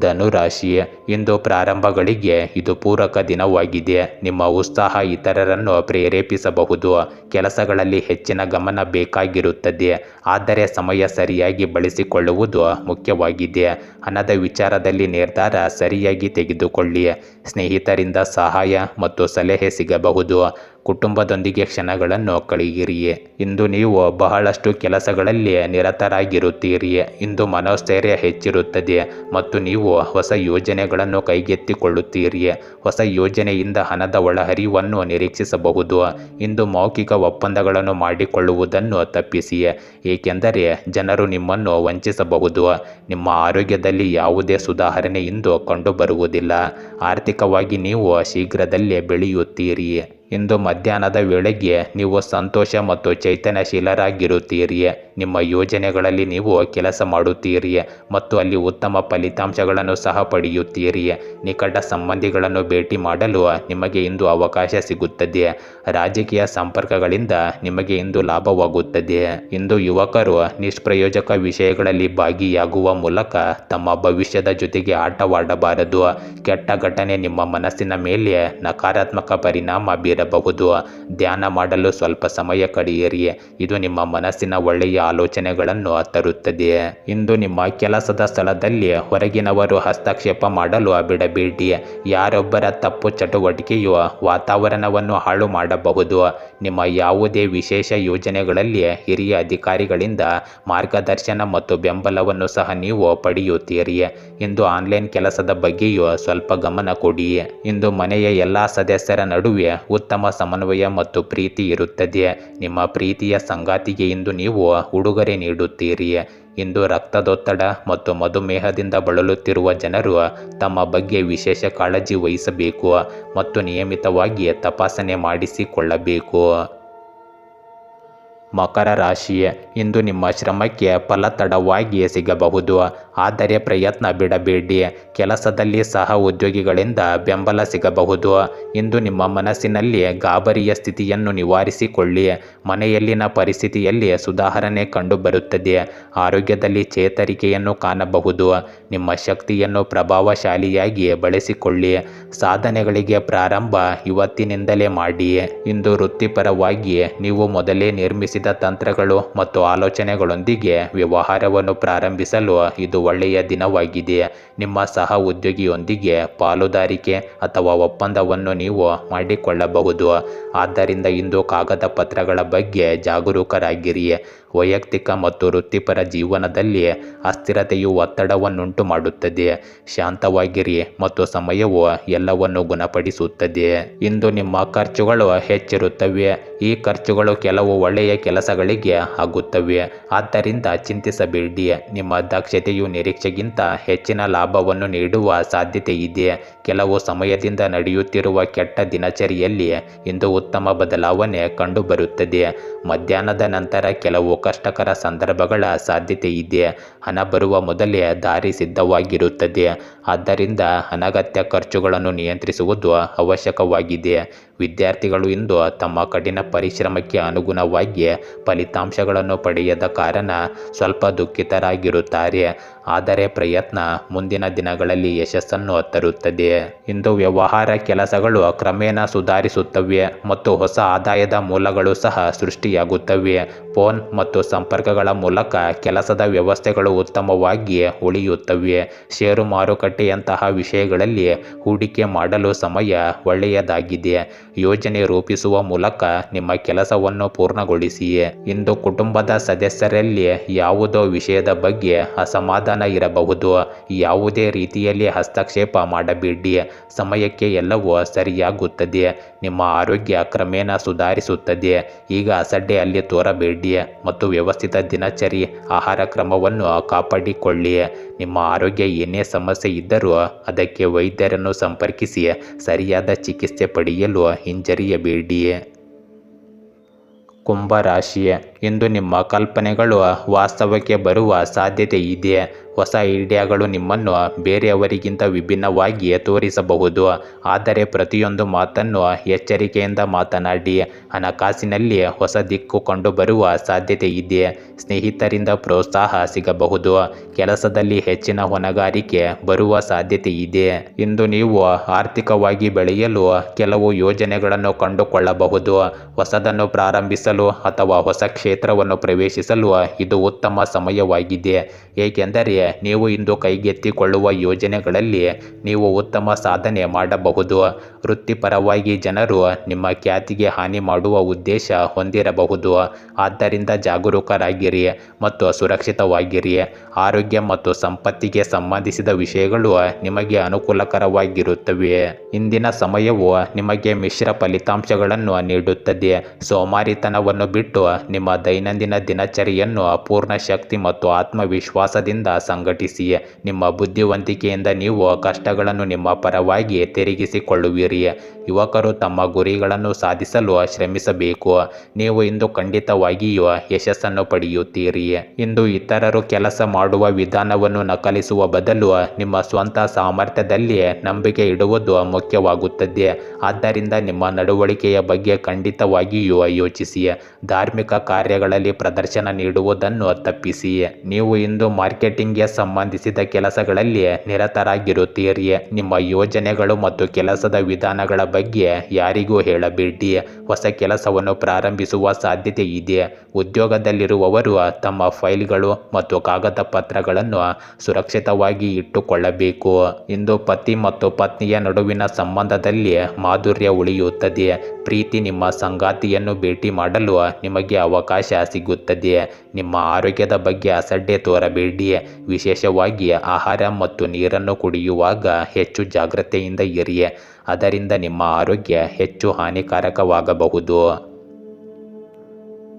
ಧನುರಾಶಿ ಇಂದು ಪ್ರಾರಂಭಗಳಿಗೆ ಇದು ಪೂರಕ ದಿನವಾಗಿದೆ. ನಿಮ್ಮ ಉತ್ಸಾಹ ಇತರರನ್ನು ಪ್ರೇರೇಪಿಸಬಹುದು. ಕೆಲಸಗಳಲ್ಲಿ ಹೆಚ್ಚಿನ ಗಮನ ಬೇಕಾಗಿರುತ್ತದೆ. ಆದರೆ ಸಮಯ ಸರಿಯಾಗಿ ಬಳಸಿಕೊಳ್ಳುವುದು ಮುಖ್ಯವಾಗಿದೆ. ಹಣದ ವಿಚಾರದಲ್ಲಿ ನಿರ್ಧಾರ ಸರಿಯಾಗಿ ತೆಗೆದುಕೊಳ್ಳಿ. ಸ್ನೇಹಿತರಿಂದ ಸಹಾಯ ಮತ್ತು ಸಲಹೆ ಸಿಗಬಹುದು. ಕುಟುಂಬದೊಂದಿಗೆ ಕ್ಷಣಗಳನ್ನು ಕಳೆಯಿರಿ. ಇಂದು ನೀವು ಬಹಳಷ್ಟು ಕೆಲಸಗಳಲ್ಲಿ ನಿರತರಾಗಿರುತ್ತೀರಿ. ಇಂದು ಮನೋಸ್ಥೈರ್ಯ ಹೆಚ್ಚಿರುತ್ತದೆ ಮತ್ತು ನೀವು ಹೊಸ ಯೋಜನೆಗಳನ್ನು ಕೈಗೆತ್ತಿಕೊಳ್ಳುತ್ತೀರಿ. ಹೊಸ ಯೋಜನೆಯಿಂದ ಹಣದ ಒಳಹರಿವನ್ನು ನಿರೀಕ್ಷಿಸಬಹುದು. ಇಂದು ಮೌಖಿಕ ಒಪ್ಪಂದಗಳನ್ನು ಮಾಡಿಕೊಳ್ಳುವುದನ್ನು ತಪ್ಪಿಸಿ. ಏಕೆಂದರೆ ಜನರು ನಿಮ್ಮನ್ನು ವಂಚಿಸಬಹುದು. ನಿಮ್ಮ ಆರೋಗ್ಯದಲ್ಲಿ ಯಾವುದೇ ಸುಧಾರಣೆ ಇಂದು ಕಂಡುಬರುವುದಿಲ್ಲ. ಆರ್ಥಿಕವಾಗಿ ನೀವು ಶೀಘ್ರದಲ್ಲೇ ಬೆಳೆಯುತ್ತೀರಿ. ಇಂದು ಮಧ್ಯಾಹ್ನದ ವೇಳೆಗೆ ನೀವು ಸಂತೋಷ ಮತ್ತು ಚೈತನ್ಯಶೀಲರಾಗಿರುತ್ತೀರಿ. ನಿಮ್ಮ ಯೋಜನೆಗಳಲ್ಲಿ ನೀವು ಕೆಲಸ ಮಾಡುತ್ತೀರಿ ಮತ್ತು ಅಲ್ಲಿ ಉತ್ತಮ ಫಲಿತಾಂಶಗಳನ್ನು ಸಹ ಪಡೆಯುತ್ತೀರಿ. ನಿಕಟ ಸಂಬಂಧಿಗಳನ್ನು ಭೇಟಿ ಮಾಡಲು ನಿಮಗೆ ಇಂದು ಅವಕಾಶ ಸಿಗುತ್ತದೆ. ರಾಜಕೀಯ ಸಂಪರ್ಕಗಳಿಂದ ನಿಮಗೆ ಇಂದು ಲಾಭವಾಗುತ್ತದೆ. ಇಂದು ಯುವಕರು ನಿಷ್ಪ್ರಯೋಜಕ ವಿಷಯಗಳಲ್ಲಿ ಭಾಗಿಯಾಗುವ ಮೂಲಕ ತಮ್ಮ ಭವಿಷ್ಯದ ಜೊತೆಗೆ ಆಟವಾಡಬಾರದು. ಕೆಟ್ಟ ಘಟನೆ ನಿಮ್ಮ ಮನಸ್ಸಿನ ಮೇಲೆ ನಕಾರಾತ್ಮಕ ಪರಿಣಾಮ ಬೀರಬಹುದು ಧ್ಯಾನ ಮಾಡಲು ಸ್ವಲ್ಪ ಸಮಯ ಕಳೆಯಿರಿ ಇದು ನಿಮ್ಮ ಮನಸ್ಸಿನ ಒಳ್ಳೆಯ ಆಲೋಚನೆಗಳನ್ನು ತರುತ್ತದೆ. ಇಂದು ನಿಮ್ಮ ಕೆಲಸದ ಸ್ಥಳದಲ್ಲಿ ಹೊರಗಿನವರು ಹಸ್ತಕ್ಷೇಪ ಮಾಡಲು ಬಿಡಬೇಡಿ. ಯಾರೊಬ್ಬರ ತಪ್ಪು ಚಟುವಟಿಕೆಯು ವಾತಾವರಣವನ್ನು ಹಾಳು ಮಾಡಬಹುದು. ನಿಮ್ಮ ಯಾವುದೇ ವಿಶೇಷ ಯೋಜನೆಗಳಲ್ಲಿ ಹಿರಿಯ ಅಧಿಕಾರಿಗಳಿಂದ ಮಾರ್ಗದರ್ಶನ ಮತ್ತು ಬೆಂಬಲವನ್ನು ಸಹ ನೀವು ಪಡೆಯುತ್ತೀರಿ. ಇಂದು ಆನ್ಲೈನ್ ಕೆಲಸದ ಬಗ್ಗೆಯೂ ಸ್ವಲ್ಪ ಗಮನ ಕೊಡಿ. ಇಂದು ಮನೆಯ ಎಲ್ಲಾ ಸದಸ್ಯರ ನಡುವೆ ಉತ್ತಮ ಸಮನ್ವಯ ಮತ್ತು ಪ್ರೀತಿ ಇರುತ್ತದೆ ನಿಮ್ಮ ಪ್ರೀತಿಯ ಸಂಗಾತಿಗೆ ಇಂದು ನೀವು ಉಡುಗೊರೆ ನೀಡುತ್ತೀರಿ. ಇಂದು ರಕ್ತದೊತ್ತಡ ಮತ್ತು ಮಧುಮೇಹದಿಂದ ಬಳಲುತ್ತಿರುವ ಜನರು ತಮ್ಮ ಬಗ್ಗೆ ವಿಶೇಷ ಕಾಳಜಿ ವಹಿಸಬೇಕು ಮತ್ತು ನಿಯಮಿತವಾಗಿ ತಪಾಸಣೆ ಮಾಡಿಸಿಕೊಳ್ಳಬೇಕು. ಮಕರ ರಾಶಿಯೇ. ಇಂದು ನಿಮ್ಮ ಶ್ರಮಕ್ಕೆ ಫಲ ತಡವಾಗಿಯೇ ಸಿಗಬಹುದು. ಆದರೆ ಪ್ರಯತ್ನ ಬಿಡಬೇಡಿ. ಕೆಲಸದಲ್ಲಿ ಸಹ ಉದ್ಯೋಗಿಗಳಿಂದ ಬೆಂಬಲ ಸಿಗಬಹುದು. ಇಂದು ನಿಮ್ಮ ಮನಸ್ಸಿನಲ್ಲಿ ಗಾಬರಿಯ ಸ್ಥಿತಿಯನ್ನು ನಿವಾರಿಸಿಕೊಳ್ಳಿ. ಮನೆಯಲ್ಲಿನ ಪರಿಸ್ಥಿತಿಯಲ್ಲಿ ಸುಧಾರಣೆ ಕಂಡುಬರುತ್ತದೆ. ಆರೋಗ್ಯದಲ್ಲಿ ಚೇತರಿಕೆಯನ್ನು ಕಾಣಬಹುದು. ನಿಮ್ಮ ಶಕ್ತಿಯನ್ನು ಪ್ರಭಾವಶಾಲಿಯಾಗಿ ಬಳಸಿಕೊಳ್ಳಿ. ಸಾಧನೆಗಳಿಗೆ ಪ್ರಾರಂಭ ಇವತ್ತಿನಿಂದಲೇ ಮಾಡಿ. ಇಂದು ವೃತ್ತಿಪರವಾಗಿ ನೀವು ಮೊದಲೇ ನಿರ್ಮಿಸಿದ ತಂತ್ರಗಳು ಮತ್ತು ಆಲೋಚನೆಗಳೊಂದಿಗೆ ವ್ಯವಹಾರವನ್ನು ಪ್ರಾರಂಭಿಸಲು ಇದು ಒಳ್ಳೆಯ ದಿನವಾಗಿದೆ. ನಿಮ್ಮ ಸಹ ಉದ್ಯೋಗಿಯೊಂದಿಗೆ ಪಾಲುದಾರಿಕೆ ಅಥವಾ ಒಪ್ಪಂದವನ್ನು ನೀವು ಮಾಡಿಕೊಳ್ಳಬಹುದು. ಆದ್ದರಿಂದ ಇಂದು ಕಾಗದ ಪತ್ರಗಳ ಬಗ್ಗೆ ಜಾಗರೂಕರಾಗಿರಿ. ವೈಯಕ್ತಿಕ ಮತ್ತು ವೃತ್ತಿಪರ ಜೀವನದಲ್ಲಿ ಅಸ್ಥಿರತೆಯು ಒತ್ತಡವನ್ನುಂಟು ಮಾಡುತ್ತದೆ ಶಾಂತವಾಗಿರಿ ಮತ್ತು ಸಮಯವು ಎಲ್ಲವನ್ನು ಗುಣಪಡಿಸುತ್ತದೆ. ಇಂದು ನಿಮ್ಮ ಖರ್ಚುಗಳು ಹೆಚ್ಚಿರುತ್ತವೆ. ಈ ಖರ್ಚುಗಳು ಕೆಲವು ಒಳ್ಳೆಯ ಕೆಲಸಗಳಿಗೆ ಆಗುತ್ತವೆ. ಆದ್ದರಿಂದ ಚಿಂತಿಸಬೇಡಿ. ನಿಮ್ಮ ದಕ್ಷತೆಯು ನಿರೀಕ್ಷೆಗಿಂತ ಹೆಚ್ಚಿನ ಲಾಭವನ್ನು ನೀಡುವ ಸಾಧ್ಯತೆ ಇದೆ ಕೆಲವು ಸಮಯದಿಂದ ನಡೆಯುತ್ತಿರುವ ಕೆಟ್ಟ ದಿನಚರಿಯಲ್ಲಿ ಇಂದು ಉತ್ತಮ ಬದಲಾವಣೆ ಕಂಡುಬರುತ್ತದೆ. ಮಧ್ಯಾಹ್ನದ ನಂತರ ಕೆಲವು ಕಷ್ಟಕರ ಸಂದರ್ಭಗಳ ಸಾಧ್ಯತೆ ಇದೆ. ಹಣ ಬರುವ ಮೊದಲೇ ದಾರಿ ಸಿದ್ಧವಾಗಿರುತ್ತದೆ. ಆದ್ದರಿಂದ ಅನಗತ್ಯ ಖರ್ಚುಗಳನ್ನು ನಿಯಂತ್ರಿಸುವುದು ಅವಶ್ಯಕವಾಗಿದೆ. ವಿದ್ಯಾರ್ಥಿಗಳು ಇಂದು ತಮ್ಮ ಕಠಿಣ ಪರಿಶ್ರಮಕ್ಕೆ ಅನುಗುಣವಾಗಿ ಫಲಿತಾಂಶಗಳನ್ನು ಪಡೆಯದ ಕಾರಣ ಸ್ವಲ್ಪ ದುಃಖಿತರಾಗಿರುತ್ತಾರೆ. ಆದರೆ ಪ್ರಯತ್ನ ಮುಂದಿನ ದಿನಗಳಲ್ಲಿ ಯಶಸ್ಸನ್ನು ತರುತ್ತದೆ. ಇಂದು ವ್ಯವಹಾರ ಕೆಲಸಗಳು ಕ್ರಮೇಣ ಸುಧಾರಿಸುತ್ತವೆ ಮತ್ತು ಹೊಸ ಆದಾಯದ ಮೂಲಗಳು ಸಹ ಸೃಷ್ಟಿಯಾಗುತ್ತವೆ. ಫೋನ್ ಮತ್ತು ಸಂಪರ್ಕಗಳ ಮೂಲಕ ಕೆಲಸದ ವ್ಯವಸ್ಥೆಗಳು ಉತ್ತಮವಾಗಿ ಉಳಿಯುತ್ತವೆ. ಷೇರು ಮಾರುಕಟ್ಟೆಯಂತಹ ವಿಷಯಗಳಲ್ಲಿ ಹೂಡಿಕೆ ಮಾಡಲು ಸಮಯ ಒಳ್ಳೆಯದಾಗಿದೆ. ಯೋಜನೆ ರೂಪಿಸುವ ಮೂಲಕ ನಿಮ್ಮ ಕೆಲಸವನ್ನು ಪೂರ್ಣಗೊಳಿಸಿ. ಇಂದು ಕುಟುಂಬದ ಸದಸ್ಯರಲ್ಲಿ ಯಾವುದೋ ವಿಷಯದ ಬಗ್ಗೆ ಅಸಮಾಧಾನ ಇರಬಹುದು. ಯಾವುದೇ ರೀತಿಯಲ್ಲಿ ಹಸ್ತಕ್ಷೇಪ ಮಾಡಬೇಡಿ. ಸಮಯಕ್ಕೆ ಎಲ್ಲವೂ ಸರಿಯಾಗುತ್ತದೆ. ನಿಮ್ಮ ಆರೋಗ್ಯ ಕ್ರಮೇಣ ಸುಧಾರಿಸುತ್ತದೆ. ಈಗ ಅಸಡ್ಡೆ ಅಲ್ಲಿ ತೋರಬೇಡಿ ಮತ್ತು ವ್ಯವಸ್ಥಿತ ದಿನಚರಿ ಆಹಾರ ಕ್ರಮವನ್ನು ಕಾಪಾಡಿಕೊಳ್ಳಿ. ನಿಮ್ಮ ಆರೋಗ್ಯ ಏನೇ ಸಮಸ್ಯೆ ಇದ್ದರೂ ಅದಕ್ಕೆ ವೈದ್ಯರನ್ನು ಸಂಪರ್ಕಿಸಿ. ಸರಿಯಾದ ಚಿಕಿತ್ಸೆ ಪಡೆಯಲು ಹಿಂಜರಿಯಬೇಡಿ. ಕುಂಭರಾಶಿ ಎಂದು ನಿಮ್ಮ ಕಲ್ಪನೆಗಳು ವಾಸ್ತವಕ್ಕೆ ಬರುವ ಸಾಧ್ಯತೆ ಇದೆ ಹೊಸ ಐಡಿಯಾಗಳು ನಿಮ್ಮನ್ನು ಬೇರೆಯವರಿಗಿಂತ ವಿಭಿನ್ನವಾಗಿ ತೋರಿಸಬಹುದು. ಆದರೆ ಪ್ರತಿಯೊಂದು ಮಾತನ್ನು ಎಚ್ಚರಿಕೆಯಿಂದ ಮಾತನಾಡಿ, ಹಣಕಾಸಿನಲ್ಲಿ ಹೊಸ ದಿಕ್ಕು ಕಂಡುಬರುವ ಸಾಧ್ಯತೆ ಇದೆ. ಸ್ನೇಹಿತರಿಂದ ಪ್ರೋತ್ಸಾಹ ಸಿಗಬಹುದು. ಕೆಲಸದಲ್ಲಿ ಹೆಚ್ಚಿನ ಹೊಣೆಗಾರಿಕೆ ಬರುವ ಸಾಧ್ಯತೆ ಇದೆ. ಇಂದು ನೀವು ಆರ್ಥಿಕವಾಗಿ ಬೆಳೆಯಲು ಕೆಲವು ಯೋಜನೆಗಳನ್ನು ಕಂಡುಕೊಳ್ಳಬಹುದು. ಹೊಸದನ್ನು ಪ್ರಾರಂಭಿಸಲು ಅಥವಾ ಹೊಸ ಕ್ಷೇತ್ರವನ್ನು ಪ್ರವೇಶಿಸಲು ಇದು ಉತ್ತಮ ಸಮಯವಾಗಿದೆ. ಏಕೆಂದರೆ ನೀವು ಇಂದು ಕೈಗೆತ್ತಿಕೊಳ್ಳುವ ಯೋಜನೆಗಳಲ್ಲಿ ನೀವು ಉತ್ತಮ ಸಾಧನೆ ಮಾಡಬಹುದು. ವೃತ್ತಿಪರವಾಗಿ ಜನರು ನಿಮ್ಮ ಖ್ಯಾತಿಗೆ ಹಾನಿ ಮಾಡುವ ಉದ್ದೇಶ ಹೊಂದಿರಬಹುದು. ಆದ್ದರಿಂದ ಜಾಗರೂಕರಾಗಿರಿ ಮತ್ತು ಸುರಕ್ಷಿತವಾಗಿರಿ. ಆರೋಗ್ಯ ಮತ್ತು ಸಂಪತ್ತಿಗೆ ಸಂಬಂಧಿಸಿದ ವಿಷಯಗಳು ನಿಮಗೆ ಅನುಕೂಲಕರವಾಗಿರುತ್ತವೆ. ಇಂದಿನ ಸಮಯವು ನಿಮಗೆ ಮಿಶ್ರ ಫಲಿತಾಂಶಗಳನ್ನು ನೀಡುತ್ತದೆ. ಸೋಮಾರಿತನವನ್ನು ಬಿಟ್ಟು ನಿಮ್ಮ ದೈನಂದಿನ ದಿನಚರಿಯನ್ನು ಪೂರ್ಣ ಶಕ್ತಿ ಮತ್ತು ಆತ್ಮವಿಶ್ವಾಸದಿಂದ ಸಂಘಟಿಸಿ ನಿಮ್ಮ ಬುದ್ಧಿವಂತಿಕೆಯಿಂದ ನೀವು ಕಷ್ಟಗಳನ್ನು ನಿಮ್ಮ ಪರವಾಗಿ ತಿರುಗಿಸಿಕೊಳ್ಳುವಿರಿ. ಯುವಕರು ತಮ್ಮ ಗುರಿಗಳನ್ನು ಸಾಧಿಸಲು ಶ್ರಮಿಸಬೇಕು. ನೀವು ಇಂದು ಖಂಡಿತವಾಗಿಯೂ ಯಶಸ್ಸನ್ನು ಪಡೆಯುತ್ತೀರಿ. ಇಂದು ಇತರರು ಕೆಲಸ ಮಾಡುವ ವಿಧಾನವನ್ನು ನಕಲಿಸುವ ಬದಲು ನಿಮ್ಮ ಸ್ವಂತ ಸಾಮರ್ಥ್ಯದಲ್ಲಿ ನಂಬಿಕೆ ಇಡುವುದು ಮುಖ್ಯವಾಗುತ್ತದೆ. ಆದ್ದರಿಂದ ನಿಮ್ಮ ನಡವಳಿಕೆಯ ಬಗ್ಗೆ ಖಂಡಿತವಾಗಿಯೂ ಯೋಚಿಸಿ. ಧಾರ್ಮಿಕ ಕಾರ್ಯಗಳಲ್ಲಿ ಪ್ರದರ್ಶನ ನೀಡುವುದನ್ನು ತಪ್ಪಿಸಿ. ನೀವು ಇಂದು ಸಂಬಂಧಿಸಿದ ಕೆಲಸಗಳಲ್ಲಿ ನಿರತರಾಗಿರುತ್ತೀರಿ ನಿಮ್ಮ ಯೋಜನೆಗಳು ಮತ್ತು ಕೆಲಸದ ವಿಧಾನಗಳ ಬಗ್ಗೆ ಯಾರಿಗೂ ಹೇಳಬೇಡಿ. ಹೊಸ ಕೆಲಸವನ್ನು ಪ್ರಾರಂಭಿಸುವ ಸಾಧ್ಯತೆ ಇದೆ. ಉದ್ಯೋಗದಲ್ಲಿರುವವರು ತಮ್ಮ ಫೈಲ್ಗಳು ಮತ್ತು ಕಾಗದ ಪತ್ರಗಳನ್ನು ಸುರಕ್ಷಿತವಾಗಿ ಇಟ್ಟುಕೊಳ್ಳಬೇಕು. ಇಂದು ಪತಿ ಮತ್ತು ಪತ್ನಿಯ ನಡುವಿನ ಸಂಬಂಧದಲ್ಲಿ ಮಾಧುರ್ಯ ಉಳಿಯುತ್ತದೆ. ಪ್ರೀತಿ ನಿಮ್ಮ ಸಂಗಾತಿಯನ್ನು ಭೇಟಿ ಮಾಡಲು ನಿಮಗೆ ಅವಕಾಶ ಸಿಗುತ್ತದೆ. ನಿಮ್ಮ ಆರೋಗ್ಯದ ಬಗ್ಗೆ ಅಸಡ್ಡೆ ತೋರಬೇಡಿ. ವಿಶೇಷವಾಗಿ ಆಹಾರ ಮತ್ತು ನೀರನ್ನು ಕುಡಿಯುವಾಗ ಹೆಚ್ಚು ಜಾಗ್ರತೆಯಿಂದ ಇರಿ. ಅದರಿಂದ ನಿಮ್ಮ ಆರೋಗ್ಯ ಹೆಚ್ಚು ಹಾನಿಕಾರಕವಾಗಬಹುದು.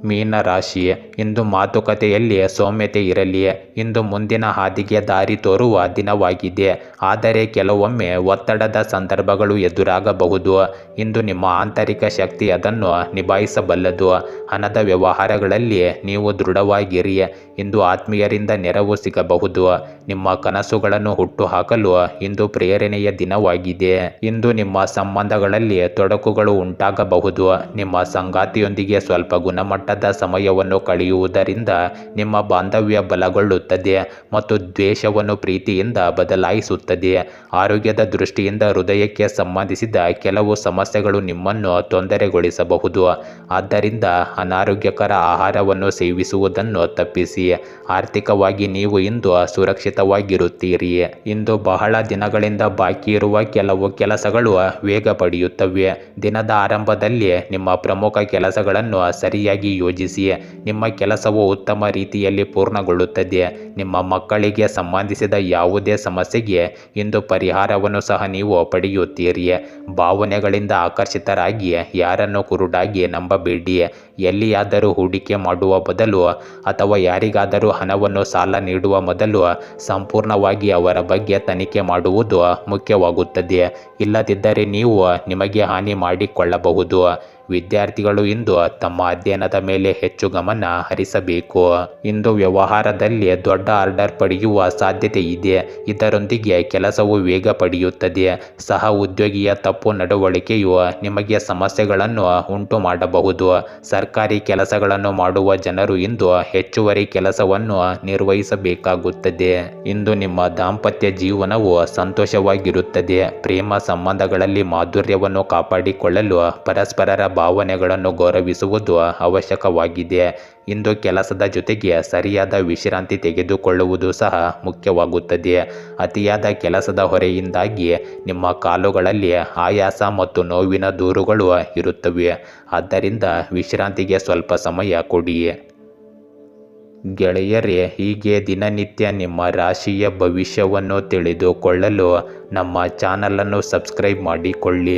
ಮೀನ ರಾಶಿ ಇಂದು ಮಾತುಕತೆಯಲ್ಲಿ ಸೌಮ್ಯತೆ ಇರಲಿ ಇಂದು ಮುಂದಿನ ಹಾದಿಗೆ ದಾರಿ ತೋರುವ ದಿನವಾಗಿದೆ ಆದರೆ ಕೆಲವೊಮ್ಮೆ ಒತ್ತಡದ ಸಂದರ್ಭಗಳು ಎದುರಾಗಬಹುದು. ಇಂದು ನಿಮ್ಮ ಆಂತರಿಕ ಶಕ್ತಿ ಅದನ್ನು ನಿಭಾಯಿಸಬಲ್ಲದು. ಹಣದ ವ್ಯವಹಾರಗಳಲ್ಲಿ ನೀವು ದೃಢವಾಗಿರಿ ಇಂದು ಆತ್ಮೀಯರಿಂದ ನೆರವು ಸಿಗಬಹುದು. ನಿಮ್ಮ ಕನಸುಗಳನ್ನು ಹುಟ್ಟುಹಾಕಲು ಇಂದು ಪ್ರೇರಣೆಯ ದಿನವಾಗಿದೆ ಇಂದು ನಿಮ್ಮ ಸಂಬಂಧಗಳಲ್ಲಿ ತೊಡಕುಗಳು ಉಂಟಾಗಬಹುದು. ನಿಮ್ಮ ಸಂಗಾತಿಯೊಂದಿಗೆ ಸ್ವಲ್ಪ ಗುಣಮಟ್ಟದ ಸಮಯವನ್ನು ಕಳೆಯುವುದರಿಂದ ನಿಮ್ಮ ಬಾಂಧವ್ಯ ಬಲಗೊಳ್ಳುತ್ತದೆ ಮತ್ತು ದ್ವೇಷವನ್ನು ಪ್ರೀತಿಯಿಂದ ಬದಲಾಯಿಸುತ್ತದೆ. ಆರೋಗ್ಯದ ದೃಷ್ಟಿಯಿಂದ ಹೃದಯಕ್ಕೆ ಸಂಬಂಧಿಸಿದ ಕೆಲವು ಸಮಸ್ಯೆಗಳು ನಿಮ್ಮನ್ನು ತೊಂದರೆಗೊಳಿಸಬಹುದು. ಆದ್ದರಿಂದ ಅನಾರೋಗ್ಯಕರ ಆಹಾರವನ್ನು ಸೇವಿಸುವುದನ್ನು ತಪ್ಪಿಸಿ. ಆರ್ಥಿಕವಾಗಿ ನೀವು ಇಂದು ಸುರಕ್ಷಿತವಾಗಿರುತ್ತೀರಿ. ಇಂದು ಬಹಳ ದಿನಗಳಿಂದ ಬಾಕಿ ಇರುವ ಕೆಲವು ಕೆಲಸಗಳು ವೇಗ ಪಡೆಯುತ್ತವೆ. ದಿನದ ಆರಂಭದಲ್ಲಿ ನಿಮ್ಮ ಪ್ರಮುಖ ಕೆಲಸಗಳನ್ನು ಸರಿಯಾಗಿ ಯೋಜಿಸಿ ನಿಮ್ಮ ಕೆಲಸವು ಉತ್ತಮ ರೀತಿಯಲ್ಲಿ ಪೂರ್ಣಗೊಳ್ಳುತ್ತದೆ ನಿಮ್ಮ ಮಕ್ಕಳಿಗೆ ಸಂಬಂಧಿಸಿದ ಯಾವುದೇ ಸಮಸ್ಯೆಗೆ ಇಂದು ಪರಿಹಾರವನ್ನು ಸಹ ನೀವು ಪಡೆಯುತ್ತೀರಿ ಭಾವನೆಗಳಿಂದ ಆಕರ್ಷಿತರಾಗಿ ಯಾರನ್ನು ಕುರುಡಾಗಿ ನಂಬಬೇಡಿ ಎಲ್ಲಿಯಾದರೂ ಹೂಡಿಕೆ ಮಾಡುವ ಬದಲು ಅಥವಾ ಯಾರಿಗಾದರೂ ಹಣವನ್ನು ಸಾಲ ನೀಡುವ ಮೊದಲು ಸಂಪೂರ್ಣವಾಗಿ ಅವರ ಬಗ್ಗೆ ತನಿಖೆ ಮಾಡುವುದು ಮುಖ್ಯವಾಗುತ್ತದೆ ಇಲ್ಲದಿದ್ದರೆ ನೀವು ನಿಮಗೆ ಹಾನಿ ಮಾಡಿಕೊಳ್ಳಬಹುದು. ವಿದ್ಯಾರ್ಥಿಗಳು ಇಂದು ತಮ್ಮ ಅಧ್ಯಯನದ ಮೇಲೆ ಹೆಚ್ಚು ಗಮನ ಹರಿಸಬೇಕು. ಇಂದು ವ್ಯವಹಾರದಲ್ಲಿ ದೊಡ್ಡ ಆರ್ಡರ್ ಪಡೆಯುವ ಸಾಧ್ಯತೆ ಇದೆ. ಇದರೊಂದಿಗೆ ಕೆಲಸವು ವೇಗ ಪಡೆಯುತ್ತದೆ. ಸಹ ಉದ್ಯೋಗಿಯ ತಪ್ಪು ನಡವಳಿಕೆಯು ನಿಮಗೆ ಸಮಸ್ಯೆಗಳನ್ನು ಉಂಟು ಮಾಡಬಹುದು. ಸರ್ಕಾರಿ ಕೆಲಸಗಳನ್ನು ಮಾಡುವ ಜನರು ಇಂದು ಹೆಚ್ಚುವರಿ ಕೆಲಸವನ್ನು ನಿರ್ವಹಿಸಬೇಕಾಗುತ್ತದೆ. ಇಂದು ನಿಮ್ಮ ದಾಂಪತ್ಯ ಜೀವನವು ಸಂತೋಷವಾಗಿರುತ್ತದೆ. ಪ್ರೇಮ ಸಂಬಂಧಗಳಲ್ಲಿ ಮಾಧುರ್ಯವನ್ನು ಕಾಪಾಡಿಕೊಳ್ಳಲು ಪರಸ್ಪರರ ಭಾವನೆಗಳನ್ನು ಗೌರವಿಸುವುದು ಅವಶ್ಯಕವಾಗಿದೆ. ಇಂದು ಕೆಲಸದ ಜೊತೆಗೆ ಸರಿಯಾದ ವಿಶ್ರಾಂತಿ ತೆಗೆದುಕೊಳ್ಳುವುದು ಸಹ ಮುಖ್ಯವಾಗುತ್ತದೆ. ಅತಿಯಾದ ಕೆಲಸದ ಹೊರೆಯಿಂದಾಗಿ ನಿಮ್ಮ ಕಾಲುಗಳಲ್ಲಿ ಆಯಾಸ ಮತ್ತು ನೋವಿನ ದೂರುಗಳು ಇರುತ್ತವೆ. ಆದ್ದರಿಂದ ವಿಶ್ರಾಂತಿಗೆ ಸ್ವಲ್ಪ ಸಮಯ ಕೊಡಿ. ಗೆಳೆಯರೇ, ಹೀಗೆ ದಿನನಿತ್ಯ ನಿಮ್ಮ ರಾಶಿಯ ಭವಿಷ್ಯವನ್ನು ತಿಳಿದುಕೊಳ್ಳಲು ನಮ್ಮ ಚಾನಲನ್ನು ಸಬ್ಸ್ಕ್ರೈಬ್ ಮಾಡಿಕೊಳ್ಳಿ.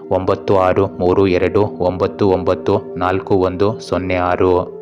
ಒಂಬತ್ತು ಆರು ಮೂರು ಎರಡು ಒಂಬತ್ತು ಒಂಬತ್ತು ನಾಲ್ಕು ಒಂದು ಸೊನ್ನೆ ಆರು.